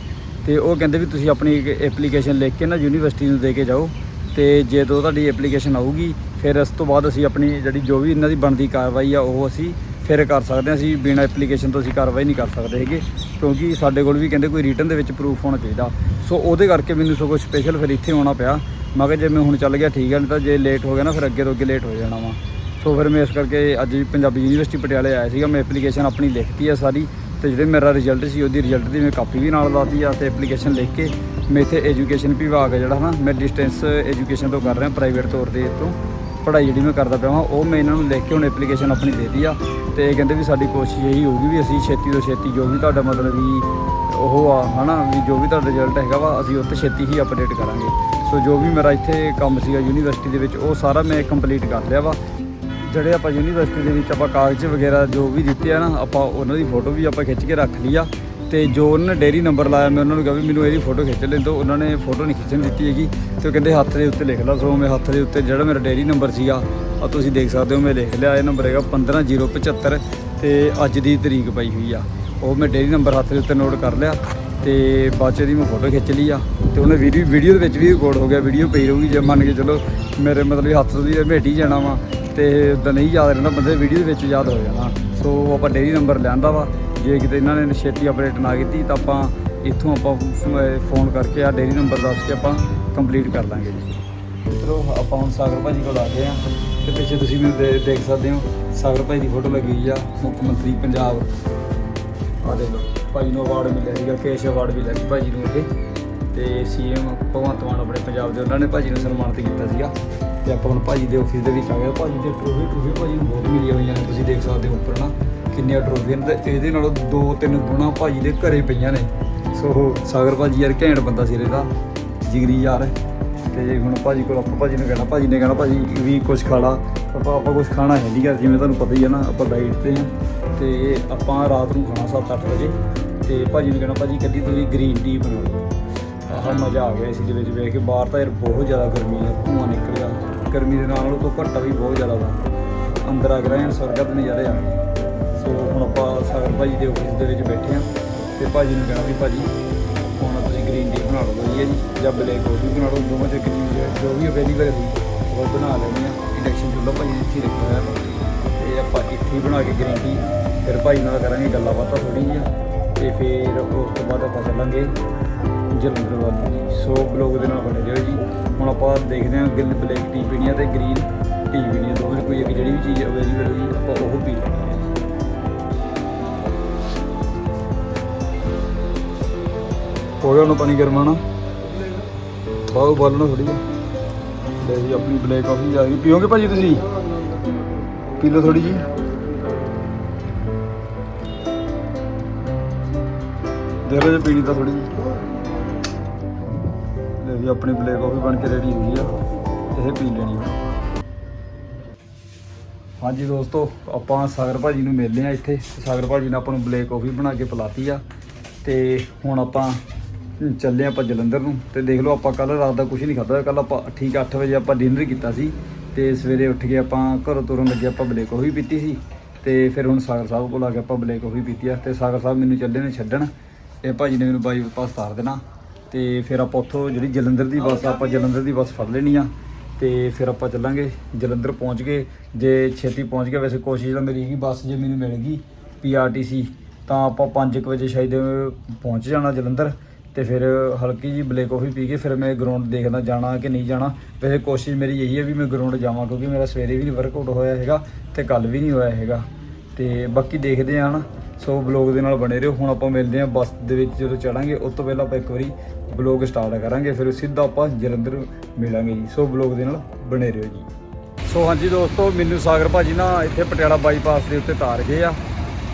ਤੇ ਉਹ ਕਹਿੰਦੇ ਵੀ ਤੁਸੀਂ ਆਪਣੀ ਇੱਕ ਐਪਲੀਕੇਸ਼ਨ ਲਿਖ ਕੇ ਨਾ ਯੂਨੀਵਰਸਿਟੀ ਨੂੰ ਦੇ ਕੇ ਜਾਓ। ਤੇ ਜਦੋਂ ਤੁਹਾਡੀ ਐਪਲੀਕੇਸ਼ਨ ਆਊਗੀ, ਫਿਰ ਇਸ ਤੋਂ ਬਾਅਦ ਅਸੀਂ ਆਪਣੀ ਜਿਹੜੀ ਜੋ ਵੀ ਇਹਨਾਂ ਦੀ ਬਣਦੀ ਕਾਰਵਾਈ ਆ, ਉਹ ਅਸੀਂ ਫਿਰ ਕਰ ਸਕਦੇ ਹਾਂ ਅਸੀਂ, ਬਿਨਾਂ ਐਪਲੀਕੇਸ਼ਨ ਤੋਂ ਅਸੀਂ ਕਾਰਵਾਈ ਨਹੀਂ ਕਰ ਸਕਦੇ ਹੈਗੇ, ਕਿਉਂਕਿ ਸਾਡੇ ਕੋਲ ਵੀ ਕਹਿੰਦੇ ਕੋਈ ਰਿਟਰਨ ਦੇ ਵਿੱਚ ਪ੍ਰੂਫ ਹੋਣਾ ਚਾਹੀਦਾ। ਸੋ ਉਹਦੇ ਕਰਕੇ ਮੈਨੂੰ ਸਗੋਂ ਸਪੈਸ਼ਲ ਫਿਰ ਇੱਥੇ ਆਉਣਾ ਪਿਆ। ਮੈਂ ਕਿਹਾ ਜੇ ਮੈਂ ਹੁਣ ਚੱਲ ਗਿਆ, ਠੀਕ ਹੈ ਨਹੀਂ ਤਾਂ ਜੇ ਲੇਟ ਹੋ ਗਿਆ ਨਾ, ਫਿਰ ਅੱਗੇ ਤੋਂ ਅੱਗੇ ਲੇਟ ਹੋ ਜਾਣਾ ਵਾ। ਸੋ ਫਿਰ ਮੈਂ ਇਸ ਕਰਕੇ ਅੱਜ ਪੰਜਾਬੀ ਯੂਨੀਵਰਸਿਟੀ ਪਟਿਆਲੇ ਆਇਆ ਸੀਗਾ, ਮੈਂ ਐਪਲੀਕੇਸ਼ਨ ਆਪਣੀ ਲਿਖਤੀ ਆ ਸਾਰੀ, ਤੇ ਜਿਹੜੇ ਮੇਰਾ ਰਿਜ਼ਲਟ ਸੀ, ਉਹਦੀ ਰਿਜ਼ਲਟ ਦੀ ਮੈਂ ਕਾਪੀ ਵੀ ਨਾਲ ਲਾਤੀ ਆ ਤੇ ਐਪਲੀਕੇਸ਼ਨ ਲਿਖ ਕੇ ਮੈਂ ਇੱਥੇ ਐਜੂਕੇਸ਼ਨ ਵਿਭਾਗ ਆ ਜਿਹੜਾ ਹਨਾ, ਮੈਂ ਡਿਸਟੈਂਸ ਐਜੂਕੇਸ਼ਨ ਤੋਂ ਕਰ ਰਿਹਾ ਪ੍ਰਾਈਵੇਟ ਤੌਰ ਤੇ ਤੋਂ ਪੜ੍ਹਾਈ ਜਿਹੜੀ ਮੈਂ ਕਰਦਾ ਪਿਆ ਹਾਂ ਉਹ ਮੈਂ ਇਹਨਾਂ ਨੂੰ ਲਿਖ ਕੇ ਹੁਣ ਐਪਲੀਕੇਸ਼ਨ ਆਪਣੀ ਦੇਤੀ ਆ। ਤੇ ਇਹ ਕਹਿੰਦੇ ਵੀ ਸਾਡੀ ਕੋਸ਼ਿਸ਼ ਇਹੀ ਹੋਊਗੀ ਵੀ ਅਸੀਂ ਛੇਤੀ ਤੋਂ ਛੇਤੀ ਜੋ ਵੀ ਤੁਹਾਡਾ ਮਤਲਬ ਵੀ ਉਹ ਆ, ਹਨਾ, ਵੀ ਜੋ ਵੀ ਤੁਹਾਡਾ ਰਿਜ਼ਲਟ ਹੈਗਾ ਵਾ, ਅਸੀਂ ਉੱਤੇ ਛੇਤੀ ਹੀ ਅਪਡੇਟ ਕਰਾਂਗੇ। ਸੋ ਜੋ ਵੀ ਮੇਰਾ ਇੱਥੇ ਕੰਮ ਸੀਗਾ ਯੂਨੀਵਰਸਿਟੀ ਦੇ ਵਿੱਚ, ਉਹ ਸਾਰਾ ਮੈਂ ਕੰਪਲੀਟ ਕਰ ਲਿਆ ਵਾ। ਜਿਹੜੇ ਆਪਾਂ ਯੂਨੀਵਰਸਿਟੀ ਦੇ ਵਿੱਚ ਆਪਾਂ ਕਾਗਜ਼ ਵਗੈਰਾ ਜੋ ਵੀ ਦਿੱਤੇ ਆ ਨਾ, ਆਪਾਂ ਉਹਨਾਂ ਦੀ ਫੋਟੋ ਵੀ ਆਪਾਂ ਖਿੱਚ ਕੇ ਰੱਖ ਲਈ ਆ। ਤੇ ਜੋ ਉਹਨਾਂ ਨੇ ਡੇਰੀ ਨੰਬਰ ਲਾਇਆ, ਮੈਂ ਉਹਨਾਂ ਨੂੰ ਕਿਹਾ ਵੀ ਮੈਨੂੰ ਇਹਦੀ ਫੋਟੋ ਖਿੱਚ ਲੈਣ ਦਿਓ, ਉਹਨਾਂ ਨੇ ਫੋਟੋ ਨਹੀਂ ਖਿੱਚਣ ਦਿੱਤੀ ਹੈਗੀ। ਤੇ ਉਹ ਕਹਿੰਦੇ ਹੱਥ ਦੇ ਉੱਤੇ ਲਿਖ ਲਾ, ਸੋ ਮੈਂ ਹੱਥ ਦੇ ਉੱਤੇ ਜਿਹੜਾ ਮੇਰਾ ਡੇਰੀ ਨੰਬਰ ਸੀਗਾ ਆ ਤੁਸੀਂ ਦੇਖ ਸਕਦੇ ਹੋ, ਮੈਂ ਲਿਖ ਲਿਆ, ਇਹ ਨੰਬਰ ਹੈਗਾ 15075 ਤੇ ਅੱਜ ਦੀ ਤਰੀਕ ਪਈ ਹੋਈ ਆ। ਉਹ ਮੈਂ ਡੇਰੀ ਨੰਬਰ ਹੱਥ ਦੇ ਉੱਤੇ ਨੋਟ ਕਰ ਲਿਆ ਤੇ ਬਾਅਦ 'ਚ ਇਹਦੀ ਮੈਂ ਫੋਟੋ ਖਿੱਚ ਲਈ ਆ। ਤੇ ਉਹਨੇ ਵੀਡੀਓ ਵੀਡੀਓ ਦੇ ਵਿੱਚ ਵੀ ਰਿਕਾਰਡ ਹੋ ਗਿਆ ਵੀਡੀਓ ਪਈ ਰਹੂਗੀ ਜੇ ਮੰਨ ਕੇ ਚਲੋ ਮੇਰੇ ਮਤਲਬ ਹੱਥ ਦੀ ਭੇਟੀ ਹੀ ਜਾਣਾ ਵਾ ਤੇ ਉਦਾਂ ਨਹੀਂ ਯਾਦ ਰਹਿੰਦਾ ਬੰਦੇ ਵੀਡੀਓ ਦੇ ਵਿੱਚ ਯਾਦ ਹੋ ਜਾਣਾ। ਸੋ ਆਪਾਂ ਡੇਰੀ ਨੰਬਰ ਲਿਆਂਦਾ ਵਾ, ਜੇ ਕਿਤੇ ਇਹਨਾਂ ਨੇ ਛੇਤੀ ਅਪਡੇਟ ਨਾ ਕੀਤੀ ਤਾਂ ਆਪਾਂ ਇੱਥੋਂ ਆਪਾਂ ਫੋਨ ਕਰਕੇ ਆ ਡੇਰੀ ਨੰਬਰ ਦੱਸ ਕੇ ਆਪਾਂ ਕੰਪਲੀਟ ਕਰ ਲਾਂਗੇ ਜੀ। ਮਿੱਤਰੋ ਆਪਾਂ ਹੁਣ ਸਾਗਰ ਭਾਜੀ ਕੋਲ ਆ ਗਏ ਆ ਤੇ ਪਿੱਛੇ ਤੁਸੀਂ ਵੀ ਦੇ- ਦੇਖ ਸਕਦੇ ਹੋ, ਸਾਗਰ ਭਾਈ ਦੀ ਫੋਟੋ ਲੱਗੀ ਆ ਮੁੱਖ ਮੰਤਰੀ ਪੰਜਾਬ। ਆ ਦੇਖ ਲਓ, ਭਾਜੀ ਨੂੰ ਅਵਾਰਡ ਮਿਲਿਆ ਸੀਗਾ, ਕੇਸ਼ ਅਵਾਰਡ ਮਿਲਿਆ ਸੀ ਭਾਜੀ ਨੂੰ ਇਹ। ਤੇ ਸੀਐਮ ਭਗਵੰਤ ਮਾਨ ਆਪਣੇ ਪੰਜਾਬ ਦੇ, ਉਹਨਾਂ ਨੇ ਭਾਜੀ ਨੂੰ ਸਨਮਾਨਿਤ ਕੀਤਾ ਸੀਗਾ। ਤੇ ਆਪਾਂ ਹੁਣ ਭਾਜੀ ਦੇ ਆਫਿਸ ਦੇ ਵਿੱਚ ਆ ਗਏ ਭਾਜੀ ਦੇ ਟਰੋਫੀ ਟਰੋਫੀ ਭਾਜੀ ਨੂੰ ਬਹੁਤ ਮਿਲੀਆਂ ਹੋਈਆਂ ਨੇ, ਤੁਸੀਂ ਦੇਖ ਸਕਦੇ ਹੋ ਉੱਪਰ ਨਾ, ਕਿੰਨੀਆਂ ਟਰੋਫੀਆਂ ਨੇ। ਤੇ ਇਹਦੇ ਨਾਲੋਂ ਦੋ ਤਿੰਨ ਗੁਣਾ ਭਾਜੀ ਦੇ ਘਰੇ ਪਈਆਂ ਨੇ। ਸੋ, ਸਾਗਰ ਭਾਜੀ ਯਾਰ ਘੈਂਟ ਬੰਦਾ ਸੀ ਇਹਦਾ। ਜਿਗਰੀ ਯਾਰ। ਤੇ ਹੁਣ ਭਾਜੀ ਕੋਲ ਆਪਾਂ ਭਾਜੀ ਨੂੰ ਕਹਿਣਾ, ਭਾਜੀ ਨੇ ਕਹਿਣਾ, ਭਾਜੀ ਵੀ ਕੁਝ ਲਾ। ਆਪਾਂ ਆਪਾਂ ਕੁਝ ਖਾਣਾ ਹੈ ਨਹੀਂਗਾ ਜਿਵੇਂ ਤੁਹਾਨੂੰ ਪਤਾ ਹੀ ਹੈ ਨਾ, ਆਪਾਂ ਡਾਈਟ ਤੇ ਆ ਤੇ ਆਪਾਂ ਰਾਤ ਨੂੰ ਖਾਣਾ 7-8 ਵਜੇ। ਤੇ ਭਾਜੀ ਨੂੰ ਕਹਿਣਾ, ਭਾਜੀ ਕੱਢੀ ਤੁਸੀਂ ਗ੍ਰੀਨ ਟੀ ਬਣਾ ਲਓ। ਆਹ ਮਜ਼ਾ ਆ ਗਿਆ ਇਸ ਦੇ ਵਿੱਚ ਵੇਖ ਕੇ। ਬਾਹਰ ਤਾਂ ਯਾਰ ਬਹੁਤ ਜ਼ਿਆਦਾ ਗਰਮੀ ਹੈ, ਧੂੰਆਂ ਨਿਕਲ ਗਿਆ ਗਰਮੀ ਦੇ ਨਾਲ ਤੋਂ ਘੱਟਾ ਵੀ ਬਹੁਤ ਜ਼ਿਆਦਾ ਵਾ। ਅੰਦਰ ਆ ਗਏ ਹਾਂ ਸਵਰਗਤ ਨਜ਼ਾਰੇ ਆ ਸੋ ਹੁਣ ਆਪਾਂ ਸਾਗਰ ਭਾਜੀ ਦੇ ਆਫਿਸ ਦੇ ਵਿੱਚ ਬੈਠੇ ਆ ਤੇ ਭਾਜੀ ਨੂੰ ਕਹਿਣਾ ਵੀ ਭਾਜੀ ਹੁਣ ਗ੍ਰੀਨ ਟੀ ਬਣਾ ਲਓ, ਵਧੀਆ ਜੀ, ਜਾਂ ਬਲੈਕ ਕਾਫੀ ਬਣਾ ਲਓ, ਦੋਵਾਂ 'ਚ ਇੱਕ ਜੋ ਵੀ ਅਵੇਲੇਬਲ ਹੋਈ ਉਹ ਬਣਾ ਲੈਣੀ ਆ ਇੰਡਕਸ਼ਨ ਚੁੱਲ੍ਹਾ ਭਾਜੀ ਨੇ ਇੱਥੇ ਹੀ ਰੱਖਿਆ ਹੋਇਆ। ਤੇ ਆਪਾਂ ਇੱਥੇ ਬਣਾ ਕੇ ਗ੍ਰੀਨ ਟੀ ਫਿਰ ਭਾਈ ਨਾਲ ਕਰਾਂਗੇ ਗੱਲਾਂ ਬਾਤਾਂ ਥੋੜੀ ਜਿਹੀਆਂ। ਤੇ ਫਿਰ ਉਸ ਤੋਂ ਬਾਅਦ ਆਪਾਂ ਚੱਲਾਂਗੇ ਜਲੰਧਰ ਵੱਲ। ਨੂੰ ਜੀ ਸੋ ਬਲੌਗ ਦੇ ਨਾਲ ਬਣੇ ਰਹੋ ਜੀ। ਹੁਣ ਆਪਾਂ ਦੇਖਦੇ ਹਾਂ ਗਿੱਲ ਬਲੈਕ ਟੀ ਪੀਣੀ ਆ ਤੇ ਗ੍ਰੀਨ ਟੀ ਪੀਣੀ ਆ ਦੋਵੇਂ ਕੋਈ ਇੱਕ ਜਿਹੜੀ ਵੀ ਚੀਜ਼ ਅਵੇਲੇਬਲ ਹੋਈ, ਆਪਾਂ ਉਹ ਪੀ ਲੈਣੀ ਹੋ ਗਿਆ ਉਹਨੂੰ ਪਾਣੀ ਗਰਮਾਣਾ ਬਾਹੂ ਬਾਲਣਾ ਥੋੜੀ ਜਿਹੀ ਲੈ ਜੀ, ਆਪਣੀ ਬਲੈਕ ਕਾਫੀ ਆ ਗਈ। ਪੀਓਗੇ ਭਾਜੀ ਤੁਸੀਂ? ਪੀ ਲਓ ਥੋੜੀ ਜੀ। ਦੇਖ ਜੇ ਪੀਣੀ ਤਾਂ ਥੋੜੀ ਜੀ। ਲੈ ਜੀ, ਆਪਣੀ ਬਲੈਕ ਕਾਫੀ ਬਣ ਕੇ ਰੈਡੀ ਹੋਈ ਆ। ਇਹ ਪੀ ਲੈਣੀ ਆ। ਹਾਂਜੀ ਦੋਸਤੋ, ਆਪਾਂ ਸਾਗਰ ਭਾਜੀ ਨੂੰ ਮਿਲਦੇ ਆ ਇੱਥੇ। ਸਾਗਰ ਭਾਜੀ ਨੇ ਆਪਾਂ ਨੂੰ ਬਲੈਕ ਕਾਫੀ ਬਣਾ ਕੇ ਪਿਲਾਤੀ ਆ। ਤੇ ਹੁਣ ਆਪਾਂ ਚੱਲੇ ਆਪਾਂ ਜਲੰਧਰ ਨੂੰ ਤੇ ਦੇਖ ਲਓ ਆਪਾਂ ਕੱਲ ਰਾਤ ਦਾ ਕੁਝ ਨਹੀਂ ਖਾਧਾ ਕੱਲ ਆਪਾਂ ਠੀਕ 8 ਵਜੇ ਆਪਾਂ ਡਿਨਰ ਕੀਤਾ ਸੀ ਤੇ ਸਵੇਰੇ ਉੱਠ ਕੇ ਆਪਾਂ ਘਰੋਂ ਤੁਰਨ ਲੱਗੇ, ਆਪਾਂ ਬਲੇਕ ਕੌਫੀ ਪੀਤੀ ਸੀ ਤੇ ਫਿਰ ਹੁਣ ਸਾਗਰ ਸਾਹਿਬ ਕੋਲ ਆ ਕੇ ਆਪਾਂ ਬਲੇਕ ਕੌਫੀ ਪੀਤੀ ਆ ਤੇ ਸਾਗਰ ਸਾਹਿਬ ਮੈਨੂੰ ਚੱਲੇ ਨੇ ਛੱਡਣ ਇਹ ਭਾਜੀ ਨੇ ਮੈਨੂੰ ਬਾਈ ਬਾਈਪਾਸ ਤਾਰ ਦੇਣਾ ਤੇ ਫਿਰ ਆਪਾਂ ਉੱਥੋਂ ਜਿਹੜੀ ਜਲੰਧਰ ਦੀ ਬੱਸ ਆਪਾਂ ਜਲੰਧਰ ਦੀ ਬੱਸ ਫੜ ਲੈਣੀ ਆ ਤੇ ਫਿਰ ਆਪਾਂ ਚੱਲਾਂਗੇ, ਜਲੰਧਰ ਪਹੁੰਚ ਗਏ। ਜੇ ਛੇਤੀ ਪਹੁੰਚ ਗਏ, ਵੈਸੇ ਕੋਸ਼ਿਸ਼ ਤਾਂ ਮੇਰੀ ਹੈਗੀ ਬੱਸ ਜੇ ਮੈਨੂੰ ਮਿਲ ਗਈ ਪੀਆਰਟੀਸੀ ਤਾਂ ਆਪਾਂ 5 ਵਜੇ ਸ਼ਾਇਦ ਪਹੁੰਚ ਜਾਣਾ ਜਲੰਧਰ। ਤੇ ਫਿਰ ਹਲਕੀ ਜੀ ਬਲੇਕ ਕਾਫੀ ਪੀ ਕੇ ਫਿਰ ਮੈਂ ਗਰਾਊਂਡ ਦੇਖਦਾ ਜਾਣਾ ਕਿ ਨਹੀਂ ਜਾਣਾ। ਵੈਸੇ ਕੋਸ਼ਿਸ਼ ਮੇਰੀ ਇਹੀ ਹੈ ਵੀ ਮੈਂ ਗਰਾਊਂਡ ਜਾਵਾਂ ਕਿਉਂਕਿ ਮੇਰਾ ਸਵੇਰੇ ਵੀ ਨਹੀਂ ਵਰਕਆਊਟ ਹੋਇਆ ਹੈਗਾ ਤੇ ਕੱਲ ਵੀ ਨਹੀਂ ਹੋਇਆ ਹੈਗਾ। ਤੇ ਬਾਕੀ ਦੇਖਦੇ ਆਂ ਸੋ ਬਲੌਗ ਦੇ ਨਾਲ ਬਣੇ ਰਹੋ। ਹੁਣ ਆਪਾਂ ਮਿਲਦੇ ਆਂ ਬੱਸ ਦੇ ਵਿੱਚ ਜਦੋਂ ਚੜਾਂਗੇ, ਉਸ ਤੋਂ ਪਹਿਲਾਂ ਆਪਾਂ ਇੱਕ ਵਾਰੀ ਬਲੌਗ ਸਟਾਰਟ ਕਰਾਂਗੇ, ਫਿਰ ਸਿੱਧਾ ਆਪਾਂ ਜਲੰਧਰ ਮਿਲਾਂਗੇ ਜੀ। ਸੋ ਬਲੌਗ ਦੇ ਨਾਲ ਬਣੇ ਰਹੋ ਜੀ। ਸੋ ਹਾਂਜੀ ਦੋਸਤੋ, ਮੈਨੂੰ ਸਾਗਰ ਭਾਜੀ ਨਾ ਇੱਥੇ ਪਟਿਆਲਾ ਬਾਈਪਾਸ ਦੇ ਉੱਤੇ ਤਾਰ ਗਏ ਆ।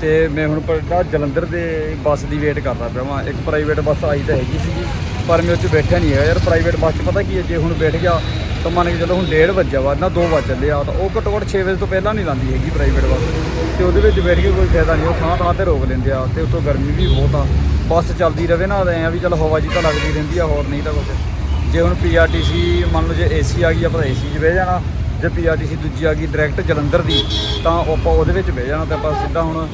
ਤੇ ਮੈਂ ਹੁਣ ਪਟਿਆਲਾ ਜਲੰਧਰ ਦੇ ਬੱਸ ਦੀ ਵੇਟ ਕਰਦਾ ਪਿਆ ਵਾਂ। ਇੱਕ ਪ੍ਰਾਈਵੇਟ ਬੱਸ ਆਈ ਤਾਂ ਹੈਗੀ ਸੀਗੀ, ਪਰ ਮੈਂ ਉਹ 'ਚ ਬੈਠਿਆ ਨਹੀਂ ਹੈਗਾ ਯਾਰ। ਪ੍ਰਾਈਵੇਟ ਬੱਸ 'ਚ ਪਤਾ ਕੀ ਹੈ, ਜੇ ਹੁਣ ਬੈਠ ਗਿਆ, ਤਾਂ ਮੰਨ ਕੇ ਚਲੋ ਹੁਣ 1:30 ਵਜੇ ਵਾ, ਨਾ 2 ਵਜੇ ਚੱਲੇ ਆ। ਤਾਂ ਉਹ ਘੱਟੋ ਘੱਟ 6 ਵਜੇ ਤੋਂ ਪਹਿਲਾਂ ਨਹੀਂ ਲਾਂਦੀ ਹੈਗੀ ਪ੍ਰਾਈਵੇਟ ਬੱਸ। ਤੇ ਉਹਦੇ ਵਿੱਚ ਬੈਠ ਕੇ ਕੋਈ ਫਾਇਦਾ ਨਹੀਂ, ਉਹ ਥਾਂ ਥਾਂ ਤੇ ਰੋਕ ਲੈਂਦੇ ਆ ਤੇ ਉੱਤੋਂ ਗਰਮੀ ਵੀ ਬਹੁਤ ਆ। ਬੱਸ ਚੱਲਦੀ ਰਵੇ ਨਾ, ਤਾਂ ਐਂ ਆ ਵੀ ਚਲ ਹਵਾ ਜੀ ਤਾਂ ਲੱਗਦੀ ਰਹਿੰਦੀ ਆ, ਹੋਰ ਨਹੀਂ ਤਾਂ ਕੁਛ। ਜੇ ਹੁਣ ਪੀਆਰਟੀਸੀ ਮੰਨ ਲਓ ਜੇ ਏਸੀ ਆ ਗਈ, ਆਪਾਂ ਏਸੀ 'ਚ ਬਹਿ ਜਾਣਾ। ਜੇ ਪੀਆਰਟੀਸੀ ਦੂਜੀ ਆ ਗਈ ਡਾਇਰੈਕਟ ਜਲੰਧਰ ਦੀ, ਤਾਂ ਆਪਾਂ ਉਹਦੇ ਵਿੱਚ ਬਹਿ ਜਾਣਾ ਤਾਂ ਆਪਾਂ ਸਿੱਧਾ ਹੁਣ